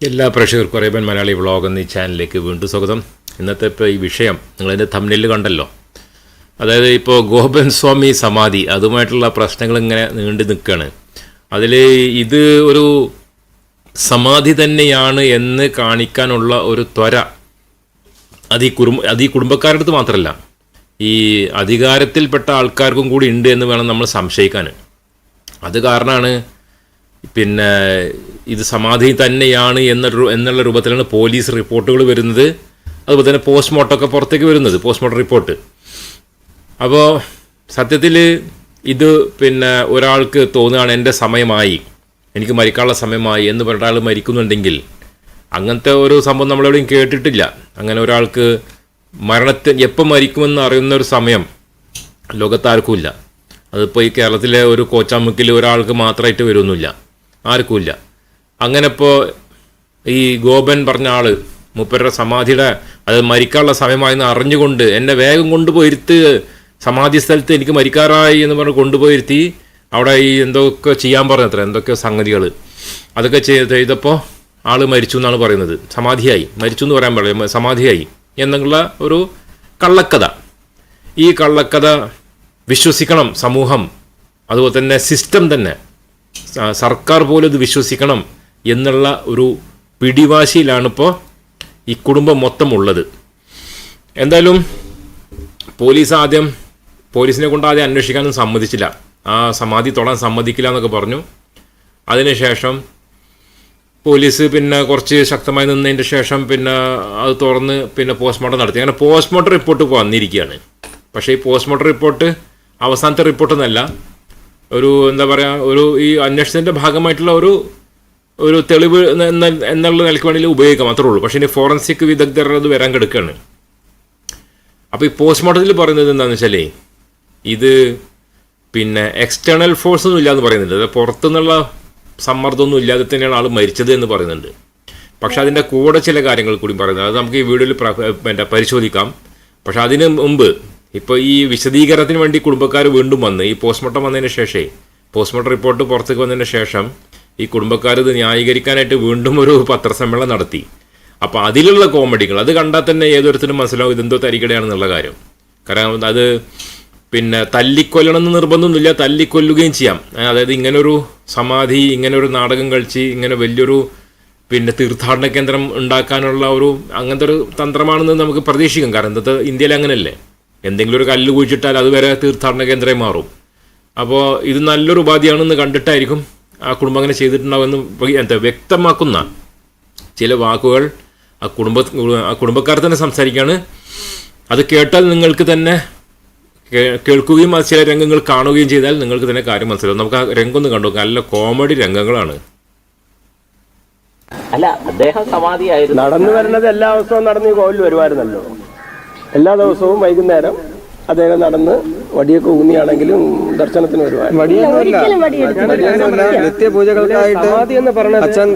എല്ലാ പ്രേക്ഷകർക്കും Arabian Malayali vlog എന്ന ചാനലിലേക്ക് വീണ്ടും സ്വാഗതം. ഇന്നത്തെ ഇപ്പോൾ ഈ വിഷയം നിങ്ങളതിന്റെ തമ്മിൽ കണ്ടല്ലോ. അതായത് ഇപ്പോൾ ഗോപൻ സ്വാമി സമാധി അതുമായിട്ടുള്ള പ്രശ്നങ്ങൾ ഇങ്ങനെ നീണ്ടു നിൽക്കുകയാണ്. അതിൽ ഇത് ഒരു സമാധി തന്നെയാണ് എന്ന് കാണിക്കാനുള്ള ഒരു ത്വര അത് ഈ കുടുംബ അത് ഈ കുടുംബക്കാരുടെ അടുത്ത് മാത്രമല്ല ഈ അധികാരത്തിൽപ്പെട്ട ആൾക്കാർക്കും കൂടി ഉണ്ട് എന്ന് വേണം നമ്മൾ സംശയിക്കാൻ അത് കാരണമാണ് പിന്നെ ഇത് സമാധി തന്നെയാണ് എന്ന എന്നുള്ള രൂപത്തിലാണ് പോലീസ് റിപ്പോർട്ടുകൾ വരുന്നത്. അതുപോലെ തന്നെ പോസ്റ്റ്മോർട്ടം ഒക്കെ പുറത്തേക്ക് വരുന്നത് പോസ്റ്റ്മോർട്ടം റിപ്പോർട്ട്. അപ്പോൾ സത്യത്തിൽ ഇത് പിന്നെ ഒരാൾക്ക് തോന്നുകയാണ് എന്റെ സമയമായി എനിക്ക് മരിക്കാനുള്ള സമയമായി എന്ന് പറഞ്ഞ ആൾ മരിക്കുന്നുണ്ടെങ്കിൽ അങ്ങനത്തെ ഒരു സംഭവം നമ്മളെവിടെയും കേട്ടിട്ടില്ല. അങ്ങനെ ഒരാൾക്ക് മരണത്തെ എപ്പം മരിക്കുമെന്ന് അറിയുന്ന ഒരു സമയം ലോകത്താർക്കുമില്ല അതിപ്പോൾ ഈ കേരളത്തിലെ ഒരു കോച്ചാമുക്കിൽ ഒരാൾക്ക് മാത്രമായിട്ട് വരുമൊന്നുമില്ല ആർക്കുമില്ല. അങ്ങനെ ഇപ്പോൾ ഈ ഗോപൻ പറഞ്ഞ ആൾ മൂപ്പരുടെ സമാധിയുടെ അത് മരിക്കാനുള്ള സമയമായെന്ന് അറിഞ്ഞുകൊണ്ട് എന്നെ വേഗം കൊണ്ടുപോയിരുത്ത് സമാധി സ്ഥലത്ത് എനിക്ക് മരിക്കാറായി എന്ന് പറഞ്ഞ് കൊണ്ടുപോയിരുത്തി അവിടെ ഈ എന്തൊക്കെ ചെയ്യാൻ പറഞ്ഞത്ര എന്തൊക്കെ സംഗതികൾ അതൊക്കെ ചെയ്ത് ചെയ്തപ്പോൾ ആൾ മരിച്ചു എന്നാണ് പറയുന്നത്. സമാധിയായി. മരിച്ചു എന്ന് പറയാൻ പാടില്ല. സമാധിയായി. എന്നുള്ള ഒരു കള്ളക്കഥ. ഈ കള്ളക്കഥ വിശ്വസിക്കണം സമൂഹം. അതുപോലെ തന്നെ സിസ്റ്റം തന്നെ. സർക്കാർ പോലും ഇത് വിശ്വസിക്കണം എന്നുള്ള ഒരു പിടിവാശിയിലാണിപ്പോൾ ഈ കുടുംബം മൊത്തം ഉള്ളത് എന്തായാലും പോലീസ് ആദ്യം പോലീസിനെ കൊണ്ട് ആദ്യം അന്വേഷിക്കാനും സമ്മതിച്ചില്ല. ആ സമാധി തൊടാൻ സമ്മതിക്കില്ല എന്നൊക്കെ പറഞ്ഞു. അതിനുശേഷം പോലീസ് പിന്നെ കുറച്ച് ശക്തമായി നിന്നതിന്റെ ശേഷം പിന്നെ അത് തുറന്ന് പിന്നെ പോസ്റ്റ്മോർട്ടം നടത്തി. അങ്ങനെ പോസ്റ്റ്മോർട്ടം റിപ്പോർട്ട് വന്നിരിക്കുകയാണ്. പക്ഷേ ഈ പോസ്റ്റ്മോർട്ടം റിപ്പോർട്ട് അവസാനത്തെ റിപ്പോർട്ടൊന്നല്ല. ഒരു എന്താ പറയുക ഒരു ഈ അന്വേഷണത്തിന്റെ ഭാഗമായിട്ടുള്ള ഒരു ഒരു തെളിവ് എന്ന- എന്ന എന്നുള്ള നിലയ്ക്ക് വേണമെങ്കിൽ ഉപയോഗിക്കാം അത്രേ ഉള്ളൂ. പക്ഷേ ഇനി ഫോറൻസിക് വിദഗ്ധർ അത് വരാൻ കിടക്കുകയാണ് അപ്പോൾ ഈ പോസ്റ്റ്മോർട്ടത്തിൽ പറയുന്നത് എന്താണെന്ന് വെച്ചാലേ ഇത് പിന്നെ എക്സ്റ്റേണൽ ഫോഴ്സ് ഒന്നും ഇല്ലാന്ന് പറയുന്നുണ്ട്. അത് പുറത്തുനിന്നുള്ള സമ്മർദ്ദമൊന്നും ഇല്ലാതെ തന്നെയാണ് ആൾ മരിച്ചത് എന്ന് പറയുന്നുണ്ട്. പക്ഷെ അതിന്റെ കൂടെ ചില കാര്യങ്ങൾ കൂടി പറയുന്നത് അത് നമുക്ക് ഈ വീഡിയോയിൽ പ്ര- പരിശോധിക്കാം. പക്ഷെ അതിന് മുമ്പ് ഇപ്പോൾ ഈ വിശദീകരണത്തിന് വേണ്ടി കുടുംബക്കാർ വീണ്ടും വന്ന് ഈ പോസ്റ്റ്മോർട്ടം വന്നതിന് ശേഷമേ പോസ്റ്റ്മോർട്ടം റിപ്പോർട്ട് പുറത്തേക്ക് വന്നതിന് ശേഷം ഈ കുടുംബക്കാർ ഇത് ന്യായീകരിക്കാനായിട്ട് വീണ്ടും ഒരു പത്രസമ്മേളനം നടത്തി. അപ്പോൾ അതിലുള്ള കോമഡികൾ അത് കണ്ടാൽ തന്നെ ഏതൊരുത്തരും മനസ്സിലാവും ഇതെന്തോ തരികടയാണെന്നുള്ള കാര്യം. കാരണം അത് പിന്നെ തല്ലിക്കൊല്ലണം എന്ന് നിർബന്ധമൊന്നുമില്ല തല്ലിക്കൊല്ലുകയും ചെയ്യാം. അതായത് ഇങ്ങനൊരു സമാധി ഇങ്ങനൊരു നാടകം കളിച്ച് ഇങ്ങനെ വലിയൊരു പിന്നെ തീർത്ഥാടന കേന്ദ്രം ഉണ്ടാക്കാനുള്ള ഒരു അങ്ങനത്തെ ഒരു തന്ത്രമാണെന്ന് നമുക്ക് പ്രതീക്ഷിക്കാം. കാരണം ഇന്നത്തെ ഇന്ത്യയിൽ അങ്ങനെയല്ലേ? എന്തെങ്കിലും ഒരു കല്ല് കുഴിച്ചിട്ടാൽ അതുവരെ തീർത്ഥാടന കേന്ദ്രമായി മാറും. അപ്പോൾ ഇത് നല്ലൊരു ഉപാധിയാണെന്ന് കണ്ടിട്ടായിരിക്കും ആ കുടുംബം അങ്ങനെ ചെയ്തിട്ടുണ്ടാവുമെന്ന് എന്താ വ്യക്തമാക്കുന്ന ചില വാക്കുകൾ ആ കുടുംബ ആ കുടുംബക്കാർ തന്നെ സംസാരിക്കുകയാണ്. അത് കേട്ടാൽ നിങ്ങൾക്ക് തന്നെ കേൾക്കുകയും അത് ചില രംഗങ്ങൾ കാണുകയും ചെയ്താൽ നിങ്ങൾക്ക് തന്നെ കാര്യം മനസ്സിലാവും. നമുക്ക് ആ രംഗം ഒന്ന് കണ്ടു നല്ല കോമഡി രംഗങ്ങളാണ്. അല്ല അദ്ദേഹം സമാധിയായിരുന്നു. നടന്നു വരുന്നത് എല്ലാ ദിവസവും നടന്ന് ഈ കോവിൽ വരുമായിരുന്നല്ലോ. എല്ലാ ദിവസവും വൈകുന്നേരം അദ്ദേഹം നടന്ന് വടിയൊക്കെ ഊന്നിയാണെങ്കിലും ദർശനത്തിന് വരുമായിരുന്നു നിത്യപൂജകൾക്കായിട്ട് സമാധി എന്ന് പറഞ്ഞത് അച്ഛൻ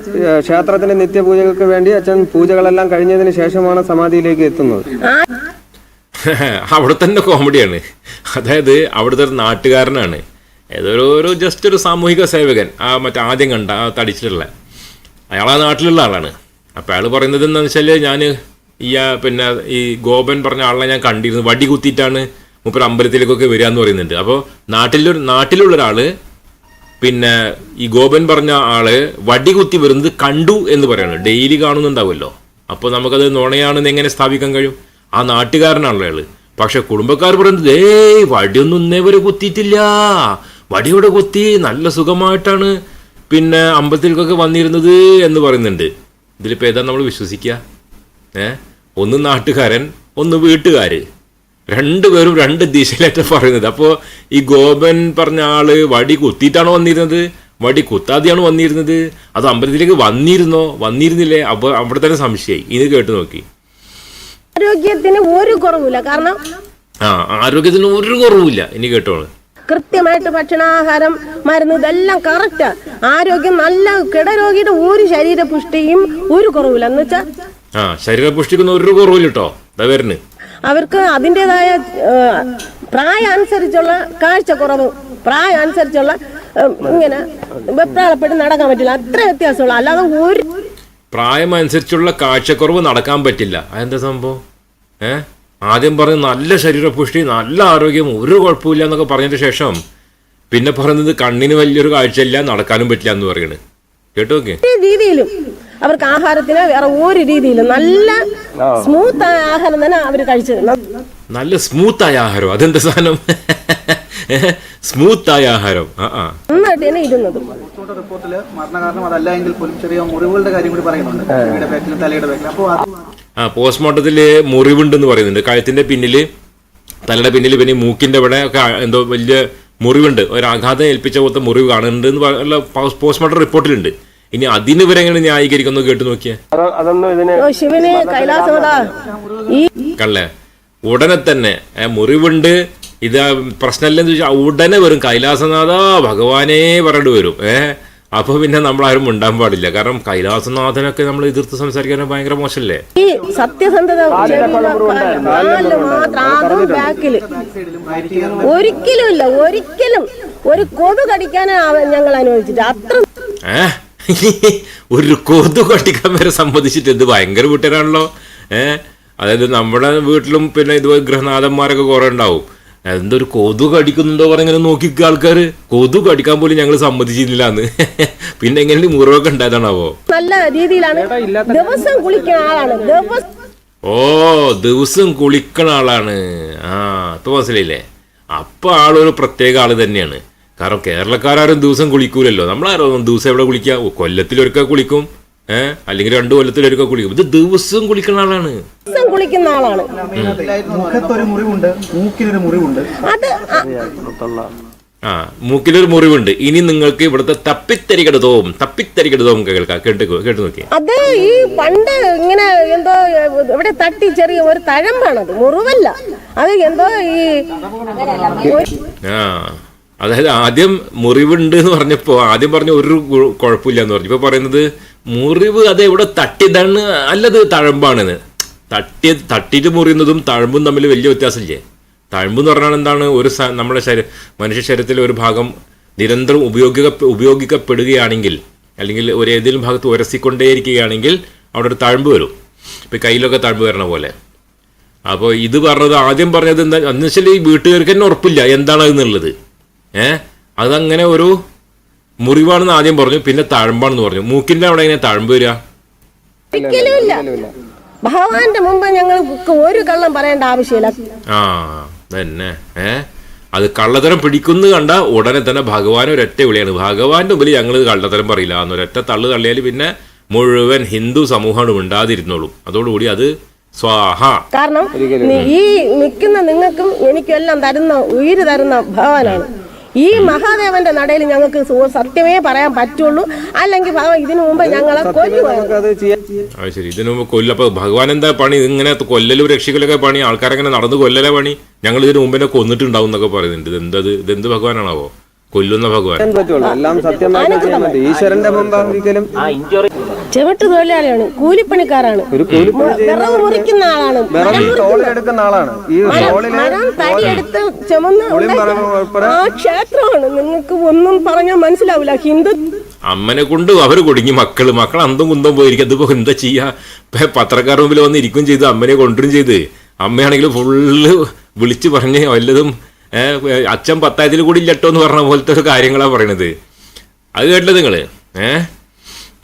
ക്ഷേത്രത്തിന്റെ നിത്യപൂജകൾക്ക് വേണ്ടി അച്ഛൻ പൂജകളെല്ലാം കഴിഞ്ഞതിന് ശേഷമാണ് സമാധിയിലേക്ക് എത്തുന്നത്. അവിടെ തന്നെ കോമഡിയാണ്. അതായത് അവിടുത്തെ ഒരു നാട്ടുകാരനാണ്. ഏതൊരു ഒരു ജസ്റ്റ് ഒരു സാമൂഹിക സേവകൻ. ആ മറ്റേ ആദ്യം കണ്ട ആ തടിച്ചിട്ടുള്ള. അയാൾ ആ നാട്ടിലുള്ള ആളാണ്. അപ്പോൾ അയാൾ പറയുന്നത് എന്താണെന്ന് വെച്ചാൽ ഞാൻ ഈ പിന്നെ ഈ ഗോപൻ പറഞ്ഞ ആളെ ഞാൻ കണ്ടിരുന്നു. വടി കുത്തിയിട്ടാണ് മുപ്പര അമ്പലത്തിലേക്കൊക്കെ വരിക എന്ന് പറയുന്നുണ്ട്. അപ്പോൾ നാട്ടിലൊരു നാട്ടിലുള്ള ഒരാൾ പിന്നെ ഈ ഗോപൻ പറഞ്ഞ ആൾ വടി കുത്തി വരുന്നത് കണ്ടു എന്ന് പറയാണ്. ഡെയിലി കാണുന്നുണ്ടാവുമല്ലോ. അപ്പോൾ നമുക്കത് നുണയാണെന്ന് എങ്ങനെ സ്ഥാപിക്കാൻ കഴിയും? ആ നാട്ടുകാരനാണല്ലോ അയാൾ. പക്ഷെ കുടുംബക്കാർ പറയുന്നത് ഏയ് വടിയൊന്നും ഇന്നേ വരെ കുത്തിയിട്ടില്ല. വടിയോടെ കുത്തി നല്ല സുഖമായിട്ടാണ് പിന്നെ അമ്പലത്തിലേക്കൊക്കെ വന്നിരുന്നത് എന്ന് പറയുന്നുണ്ട്. ഇതിലിപ്പോൾ ഏതാ നമ്മൾ വിശ്വസിക്കുക? ഏ? ഒന്ന് നാട്ടുകാരൻ ഒന്ന് വീട്ടുകാര്. രണ്ടുപേരും രണ്ട് ദിശയിലേറ്റ പറയുന്നത്. അപ്പോൾ ഈ ഗോപൻ പറഞ്ഞ ആൾ വടി കുത്തിയിട്ടാണോ വന്നിരുന്നത്? വടി കുത്താതെയാണോ വന്നിരുന്നത്? അത് അമ്പലത്തിലേക്ക് വന്നിരുന്നോ? വന്നിരുന്നില്ലേ? അപ്പോൾ അവിടെ തന്നെ സംശയമായി ഇത് കേട്ട് നോക്കി. ആരോഗ്യത്തിന് ഒരു കുറവില്ല കാരണം ആ ആരോഗ്യത്തിന് ഒരു കുറവില്ല ഇനി കേട്ടോളൂ. കൃത്യമായിട്ട് ഭക്ഷണാഹാരം മരുന്ന് ഇതെല്ലാം കറക്റ്റ് ആരോഗ്യം നല്ല കിടരോഗിയുടെ ഒരു ശരീര പുഷ്ടിയും ഒരു കുറവില്ല. എന്ന് വെച്ചാൽ ആ ശരീരപുഷ്ടിക്കുന്ന ഒരു കുറവില്ല കേട്ടോ വരുന്നു. അവർക്ക് അതിന്റെതായ പ്രായം അനുസരിച്ചുള്ള കാഴ്ചക്കുറവ് പ്രായം അനുസരിച്ചുള്ള ഇങ്ങനെ വെപ്രാളപ്പെട്ട് നടക്കാൻ പറ്റില്ല. അത്ര വ്യത്യാസമുള്ള. അല്ലാതെ ഒരു പ്രായം അനുസരിച്ചുള്ള കാഴ്ചക്കുറവ് നടക്കാൻ പറ്റില്ല. അതെന്താ സംഭവം? ഏ? ആദ്യം പറഞ്ഞ് നല്ല ശരീരപുഷ്ടി നല്ല ആരോഗ്യം ഒരു കുഴപ്പമില്ല എന്നൊക്കെ പറഞ്ഞതിന് ശേഷം പിന്നെ പറയുന്നത് കണ്ണിന് വലിയൊരു കാഴ്ചയില്ല നടക്കാനും പറ്റില്ല എന്ന് പറയുന്നത്. കേട്ടോ രീതിയിലും അവർക്ക് ആഹാരത്തിന് വേറെ ഒരു രീതിയിലും നല്ല സ്മൂത്ത് ആയ ആഹാരം തന്നെ അവർ കഴിച്ചത് നല്ല സ്മൂത്ത് സ്മൂത്തായ ആഹാരം. അതെന്താ സാധനം? സ്മൂത്ത് സ്മൂത്തായ ആഹാരം. നന്നായിട്ട് തന്നെ ഇരുന്നത്. റിപ്പോർട്ടിൽ മരണകാരണം അതല്ല എങ്കിൽ പോലും ചെറിയ മുറിവുകളുടെ കാര്യം കൂടി പറയുന്നുണ്ട്. തലയുടെ ബാക്കിലും അപ്പോൾ ആ പോസ്റ്റ്മോർട്ടത്തിൽ മുറിവുണ്ടെന്ന് പറയുന്നുണ്ട്. കഴുത്തിന്റെ പിന്നിൽ തലയുടെ പിന്നിൽ പിന്നെ മൂക്കിന്റെ മൂക്കിന്റെ ഇവിടെ ഒക്കെ എന്തോ വലിയ മുറിവുണ്ട്. ഒരു ആഘാതം ഏൽപ്പിച്ച പോലത്തെ മുറിവ് കാണുന്നുണ്ട് എന്ന് പറയുന്ന പോസ്റ്റ്മോർട്ടം റിപ്പോർട്ടിലുണ്ട്. ഇനി അതിന് ഇവരെ എങ്ങനെ ന്യായീകരിക്കുന്നു കേട്ട് നോക്കിയേ? അതൊന്നും ഇതിന് ഓ ശിവന് കൈലാസമതാ കള്ളേ ഉടനെ തന്നെ മുറിവുണ്ട്. ഇത് പ്രശ്നമില്ലെന്ന് ചോദിച്ചാൽ ഉടനെ വരും കൈലാസനാഥ ഭഗവാനേ പറഞ്ഞിട്ട് വരും. ഏ അപ്പൊ പിന്നെ നമ്മൾ ആരും ഉണ്ടാൻ പാടില്ല. കാരണം കൈലാസനാഥനൊക്കെ നമ്മൾ എതിർത്ത് സംസാരിക്കാൻ ഭയങ്കര മോശമല്ലേ ഈ സത്യസന്ധത കാലിൽ മാത്രം അതും ബാക്കിൽ. ഒരിക്കലും ഇല്ല. ഒരിക്കലും. ഒരു കൊതു കടിക്കാനാ അവൻ ഞങ്ങൾ അനുവദിച്ചിട്ട്. അത്ര ഏ? ഒരു കൊതു കട്ടിക്കാൻ വരെ സമ്മതിച്ചിട്ട് ഇത് ഭയങ്കര വീട്ടുകാരാണല്ലോ ഏഹ് അതായത് നമ്മുടെ വീട്ടിലും പിന്നെ ഇതുപോലെ ഗൃഹനാഥന്മാരൊക്കെ കുറെ ഉണ്ടാവും. എന്തൊരു കൊതു കടിക്കുന്നുണ്ടോ പറഞ്ഞിങ്ങനെ നോക്കിക്കുക ആൾക്കാർ കൊതു കടിക്കാൻ പോലും ഞങ്ങൾ സമ്മതിച്ചിരുന്നില്ല എന്ന് പിന്നെ എങ്ങനെ മുറിവൊക്കെ ഉണ്ടായതാണാവോ? നല്ല രീതിയിലാണ്. ദിവസം കുളിക്കുന്ന ആളാണ്. ദിവസം ഓ ദിവസം കുളിക്കണ ആളാണ്. ആ ഇപ്പൊ മനസ്സിലായില്ലേ? അപ്പൊ ആളൊരു പ്രത്യേക ആൾ തന്നെയാണ്. കാരണം കേരളക്കാരും ദിവസം കുളിക്കൂലല്ലോ. നമ്മളാരോ ദിവസം എവിടെ കുളിക്കുക കൊല്ലത്തിൽ കൊല്ലത്തിലൊരുക്ക കുളിക്കും. ഏഹ് അല്ലെങ്കിൽ രണ്ടു കൊല്ലത്തിലൊരുക്കെ കുളിക്കും. ഇത് ദിവസവും കുളിക്കുന്ന ആളാണ്. ദിവസം കുളിക്കുന്ന ആളാണ്. മുഖത്തൊരു മുറിവുണ്ട് മൂക്കിലൊരു മുറിവുണ്ട്. അത് ആ മൂക്കിലൊരു മുറിവുണ്ട്. ഇനി നിങ്ങൾക്ക് ഇവിടുത്തെ തപ്പിത്തരികടതവും തപ്പിത്തരികടതവും കേൾക്കാം. കേട്ട് കേട്ട് നോക്കി അത് ഈ പണ്ട് ഇങ്ങനെ എന്തോ ഇവിടെ തട്ടി ചെറിയ ഒരു തഴമ്പാണത്. മുറിവല്ല. അത് എന്തോ ഈ ആ അതായത് ആദ്യം മുറിവുണ്ട് എന്ന് പറഞ്ഞപ്പോ ആദ്യം പറഞ്ഞ ഒരു കുഴപ്പമില്ല എന്ന് പറഞ്ഞു. ഇപ്പൊ പറയുന്നത് മുറിവ് അത് എവിടെ തട്ടിയതാണ് അല്ലത് തഴമ്പാണെന്ന്. തട്ടി തട്ടിയിട്ട് മുറിയുന്നതും തഴമ്പും തമ്മിൽ വലിയ വ്യത്യാസമില്ലേ? തഴമ്പ് എന്ന് പറഞ്ഞാൽ എന്താണ്? ഒരു നമ്മുടെ ശരീര മനുഷ്യ ശരീരത്തിലെ ഒരു ഭാഗം നിരന്തരം ഉപയോഗിക്ക ഉപയോഗിക്കപ്പെടുകയാണെങ്കിൽ അല്ലെങ്കിൽ ഒരു ഏതെങ്കിലും ഭാഗത്ത് ഉരസിക്കൊണ്ടേയിരിക്കുകയാണെങ്കിൽ അവിടെ ഒരു തഴമ്പ് വരും. ഇപ്പം കയ്യിലൊക്കെ തഴമ്പ് വരണ പോലെ. അപ്പോൾ ഇത് പറഞ്ഞത് ആദ്യം പറഞ്ഞത് എന്താ എന്ന് വെച്ചാൽ ഈ വീട്ടുകാർക്ക് തന്നെ ഉറപ്പില്ല എന്താണ് അതെന്നുള്ളത്. ഏഹ് അതങ്ങനെ ഒരു മുറിവാണെന്ന് ആദ്യം പറഞ്ഞു പിന്നെ തഴമ്പാണെന്ന് പറഞ്ഞു. മൂക്കിന്റെ അവിടെ എങ്ങനെ തഴമ്പ് വരിക? ഭഗവാന്റെ മുമ്പ് ഞങ്ങൾക്ക് ഒരു കള്ളം പറയേണ്ട ആവശ്യമില്ല. ആ തന്നെ ഏ? അത് കള്ളത്തരം പിടിക്കുന്നു കണ്ട ഉടനെ തന്നെ ഭഗവാൻ ഒരൊറ്റ വിളിയാണ്. ഭഗവാന്റെ മുമ്പിൽ ഞങ്ങൾ കള്ളത്തരം പറയില്ല. എന്നൊരൊറ്റ തള്ളു തള്ളിയാൽ പിന്നെ മുഴുവൻ ഹിന്ദു സമൂഹമാണ് ഉണ്ടാതിരുന്നുള്ളൂ അതോടുകൂടി അത് സ്വാഹ. കാരണം ഈ നിൽക്കുന്ന നിങ്ങൾക്കും എനിക്കും എല്ലാം തരുന്ന ഉയിര് തരുന്ന ഭഗവാനാണ്. ഈ മഹാദേവന്റെ നടയിൽ ഞങ്ങൾക്ക് സത്യമേ പറയാൻ പറ്റുള്ളൂ. അല്ലെങ്കിൽ ഇതിനു മുമ്പ് ഞങ്ങളെ കൊല്ലുവായിരുന്നു ഇതിനു മുമ്പ് കൊല്ല അപ്പൊ ഭഗവാൻ എന്താ പണി? ഇങ്ങനെ കൊല്ലലും രക്ഷിക്കലൊക്കെ പണി. ആൾക്കാരെങ്ങനെ നടന്ന് കൊല്ലലെ പണി. ഞങ്ങൾ ഇതിനു മുമ്പിനെ കൊന്നിട്ടുണ്ടാവും എന്നൊക്കെ പറയുന്നുണ്ട്. ഇതെന്തത് ഇതെന്ത് ഭഗവാനാണാവോ? കൊല്ലുന്ന ഭഗവാൻ. എല്ലാം പറ്റും. ഈശ്വരന്റെ മുമ്പ് ഒരിക്കലും ആ ഇഞ്ചുറി ചെവിട്ട് തൊഴിലാളിയാണ് കൂലിപ്പണിക്കാരാണ്. വിറവ് മുറിക്കുന്ന ആളാണ്. എടുക്കുന്ന ആളാണ്. ഈ മരം തടിയെടുത്ത് ചുമന്ന് ആ ക്ഷേത്രമാണ്. നിങ്ങൾക്ക് ഒന്നും പറഞ്ഞാൽ മനസ്സിലാവില്ല. ഹിന്ദു അമ്മനെ കൊണ്ട് അവർ കുടുങ്ങി. മക്കൾ മക്കൾ അന്തം കുന്തം പോയിരിക്കും. അതിപ്പോ എന്താ ചെയ്യാ? പത്രക്കാർ മുമ്പിൽ വന്ന് ഇരിക്കും ചെയ്ത് അമ്മനെ കൊണ്ടുവരും ചെയ്ത്. അമ്മയാണെങ്കിൽ ഫുള്ള് വിളിച്ചു പറഞ്ഞ് വല്ലതും അച്ഛൻ പത്തായത്തിൽ കൂടി ഇല്ലട്ടോ എന്ന് പറഞ്ഞ പോലത്തെ ഒരു കാര്യങ്ങളാ പറയണത്. അത് കേട്ടില്ല നിങ്ങൾ? ഏഹ്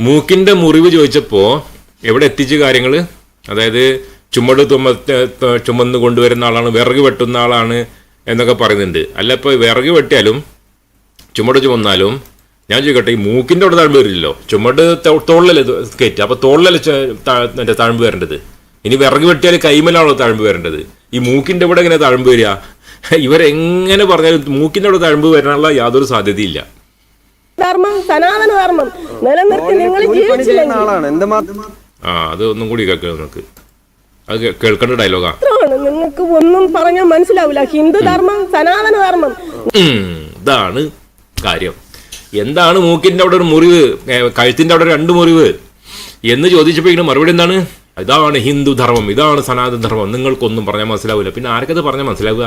മൂക്കിന്റെ മുറിവ് ചോദിച്ചപ്പോ എവിടെ എത്തിച്ച് കാര്യങ്ങൾ അതായത് ചുമട് തുമ്മ ത- ചുമന്ന് കൊണ്ടുവരുന്ന ആളാണ് വിറക് വെട്ടുന്ന ആളാണ് എന്നൊക്കെ പറയുന്നുണ്ട്. അല്ല ഇപ്പൊ വിറക് വെട്ടിയാലും ചുമട് ചുമന്നാലും ഞാൻ ചോദിക്കട്ടെ ഈ മൂക്കിന്റെ അവിടെ താഴ്ന്നു വരില്ലല്ലോ. ചുമട് തോളിലല്ലേ ഇത് കയറ്റുക? അപ്പൊ തോളിലല്ലേ ചെ- ത- വരേണ്ടത്? ഇനി വിറക് വെട്ടിയാൽ കൈമലാണോ താഴ്ന്നു വരേണ്ടത്. ഈ മൂക്കിന്റെ ഇവിടെ എങ്ങനെ താഴ്ന്നു വരിക? ഇവരെങ്ങനെ പറഞ്ഞാലും മൂക്കിന്റെ അവിടെ തഴമ്പ് വരാനുള്ള യാതൊരു സാധ്യതയില്ല. ധർമ്മം സനാതന ധർമ്മം. നിലനിർത്തി നിങ്ങൾ ജീവിച്ചില്ലെങ്കിൽ ആ അത് ഒന്നും കൂടി കേൾക്കുക നമുക്ക്. അത് കേൾക്കേണ്ട ഡയലോഗാ നിങ്ങൾക്ക് ഒന്നും പറഞ്ഞാൽ മനസ്സിലാവില്ല. ഹിന്ദു ധർമ്മം സനാതന ധർമ്മം. ഇതാണ് കാര്യം. എന്താണ് മൂക്കിന്റെ അവിടെ ഒരു മുറിവ്? കഴുത്തിന്റെ അവിടെ രണ്ട് മുറിവ്? എന്ന് ചോദിച്ചപ്പോഴേക്കും മറുപടി എന്താണ്? ഇതാണ് ഹിന്ദു ധർമ്മം ഇതാണ് സനാതന ധർമ്മം. നിങ്ങൾക്കൊന്നും പറഞ്ഞാൽ മനസ്സിലാവില്ല. പിന്നെ ആർക്കത് പറഞ്ഞാൽ മനസ്സിലാവുക?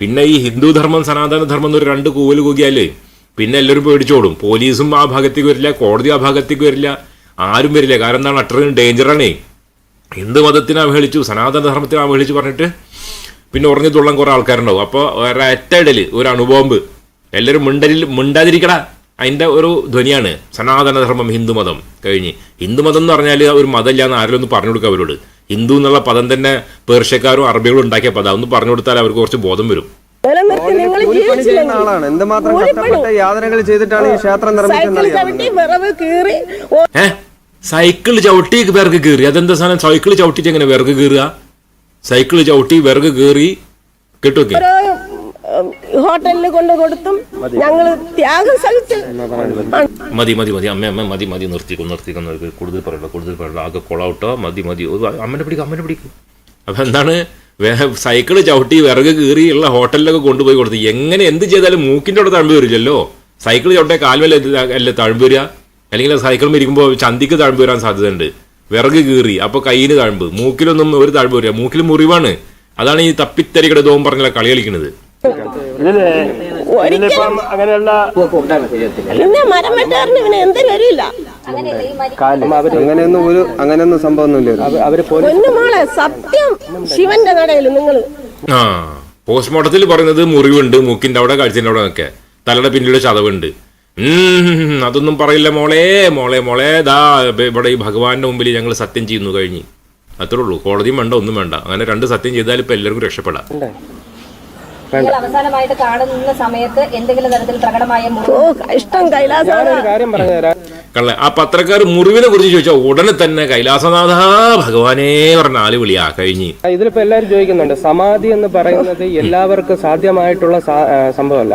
പിന്നെ ഈ ഹിന്ദു ധർമ്മം സനാതന ധർമ്മം എന്നൊരു രണ്ട് കൂവൽ കൂകിയാലേ പിന്നെ എല്ലാവരും പേടിച്ചോടും. പോലീസും ആ ഭാഗത്തേക്ക് വരില്ല കോടതി ആ ഭാഗത്തേക്ക് വരില്ല ആരും വരില്ല. കാരണം എന്താണ്? അത്രയും ഡേഞ്ചറാണേ. ഹിന്ദു മതത്തിനെ അവഹേളിച്ചു സനാതന ധർമ്മത്തിനെ അവഹേളിച്ചു പറഞ്ഞിട്ട് പിന്നെ ഉറഞ്ഞു തുള്ളാൻ കുറേ ആൾക്കാരുണ്ടാവും. അപ്പോൾ ഒരറ്റയിടൽ ഒരു അണുബോംബ്. എല്ലാവരും മിണ്ടലിൽ മിണ്ടാതിരിക്കടാ. അതിന്റെ ഒരു ധ്വനിയാണ് സനാതനധർമ്മം ഹിന്ദുമതം കഴിഞ്ഞ്. ഹിന്ദുമതം എന്ന് പറഞ്ഞാൽ ഒരു മതമില്ല എന്ന് ആരെങ്കിലും ഒന്ന് പറഞ്ഞു കൊടുക്കുക അവരോട്. ഹിന്ദു എന്നുള്ള പദം തന്നെ പേർഷ്യക്കാരും അറബികളും ഉണ്ടാക്കിയ പദം. ഒന്ന് പറഞ്ഞു കൊടുത്താൽ അവർക്ക് കുറച്ച് ബോധം വരും. ആളാണ്. എന്തുമാത്രം. യാതനകൾ ചെയ്തിട്ടാണ് ഈ ക്ഷേത്രം സൈക്കിൾ ചവിട്ടി കീറി സൈക്കിൾ ചവിട്ടി വിറക് കീറി. അതെന്താ സാധനം? സൈക്കിൾ ചവിട്ടിട്ട് എങ്ങനെ വിറക് കീറുക? സൈക്കിൾ ചവിട്ടി വിറക് കീറി ഉം, ഹോട്ടലിൽ കൊണ്ട് കൊടുത്തും ഞങ്ങൾ ത്യാഗം സഹിച്ച് മതി മതി മതി. അമ്മ അമ്മ മതി മതി. നിർത്തിക്കും നിർത്തിക്കും. കൂടുതൽ പറയണ്ട കൂടുതൽ പറയണ്ട. ആകെ കൊളൗട്ടോ മതി മതി. അമ്മനെ പിടിക്കും അമ്മനെ പിടിക്കും. അപ്പം എന്താണ്? സൈക്കിൾ ചവിട്ടി വിറക് കീറി ഉള്ള ഹോട്ടലിലൊക്കെ കൊണ്ടുപോയി കൊടുത്തു. എങ്ങനെ എന്ത് ചെയ്താലും മൂക്കിന്റെ അവിടെ തഴമ്പ് വരില്ലല്ലോ? സൈക്കിൾ ചവിട്ടിയ കാൽമേല അല്ലേ തഴമ്പ് വരിക? അല്ലെങ്കിൽ സൈക്കിൾ ഇരിക്കുമ്പോൾ ചന്തിക്ക് തഴമ്പ് വരാൻ സാധ്യതയുണ്ട്. വിറക് കീറി അപ്പോൾ കയ്യിന് തഴമ്പ്. മൂക്കിലൊന്നും ഒരു തഴമ്പ് വരിക മൂക്കിൽ മുറിവാണ്. അതാണ് ഈ തപ്പിത്തരികടെ ദോം പറഞ്ഞ കളി കളിക്കുന്നത് അങ്ങനെയുള്ള മരം വെട്ടാറിന് ഇവന് എന്തിനും വരില്ല അങ്ങനെയൊന്നും ഒരു അങ്ങനെയൊന്നും സംഭവമൊന്നുമില്ല. അവർ പൊന്നുമോളെ സത്യം ശിവന്റെ നടയിൽ നിങ്ങൾ ആ പോസ്റ്റ്മോർട്ടത്തിൽ പറയുന്നത് മുറിവുണ്ട് മൂക്കിന്റെ അവിടെ കഴിച്ചിന്റെ അവിടെ ഒക്കെ തലയുടെ പിന്നിലൊരു ചതവുണ്ട്. ഉം, അതൊന്നും പറയില്ല മോളെ മോളെ മോളെ. ദാ ഇവിടെ ഈ ഭഗവാന്റെ മുമ്പിൽ ഞങ്ങൾ സത്യം ചെയ്യുന്നു കഴിഞ്ഞ്. അത്രേ ഉള്ളൂ. കോടതിയും വേണ്ട ഒന്നും വേണ്ട. അങ്ങനെ രണ്ട് സത്യം ചെയ്താൽ ഇപ്പൊ എല്ലാവർക്കും രക്ഷപ്പെടാം. നിങ്ങൾ അവസാനമായിട്ട് കാണുന്ന സമയത്ത് എന്തെങ്കിലും തരത്തിൽ പ്രകടമായ ഓ ഇഷ്ടം പറഞ്ഞുതരാം കള്ള ആ പത്രക്കാർ മുറിവിനെ കുറിച്ച് ചോദിച്ചാൽ ഉടനെ തന്നെ കൈലാസനാഥ ഭഗവാനേ പറഞ്ഞ ആൽ വിളിയാ കഴിഞ്ഞ്. ഇതിലിപ്പോ എല്ലാരും ചോദിക്കുന്നുണ്ട് സമാധി എന്ന് പറയുന്നത് എല്ലാവർക്കും സാധ്യമായിട്ടുള്ള സംഭവമല്ല.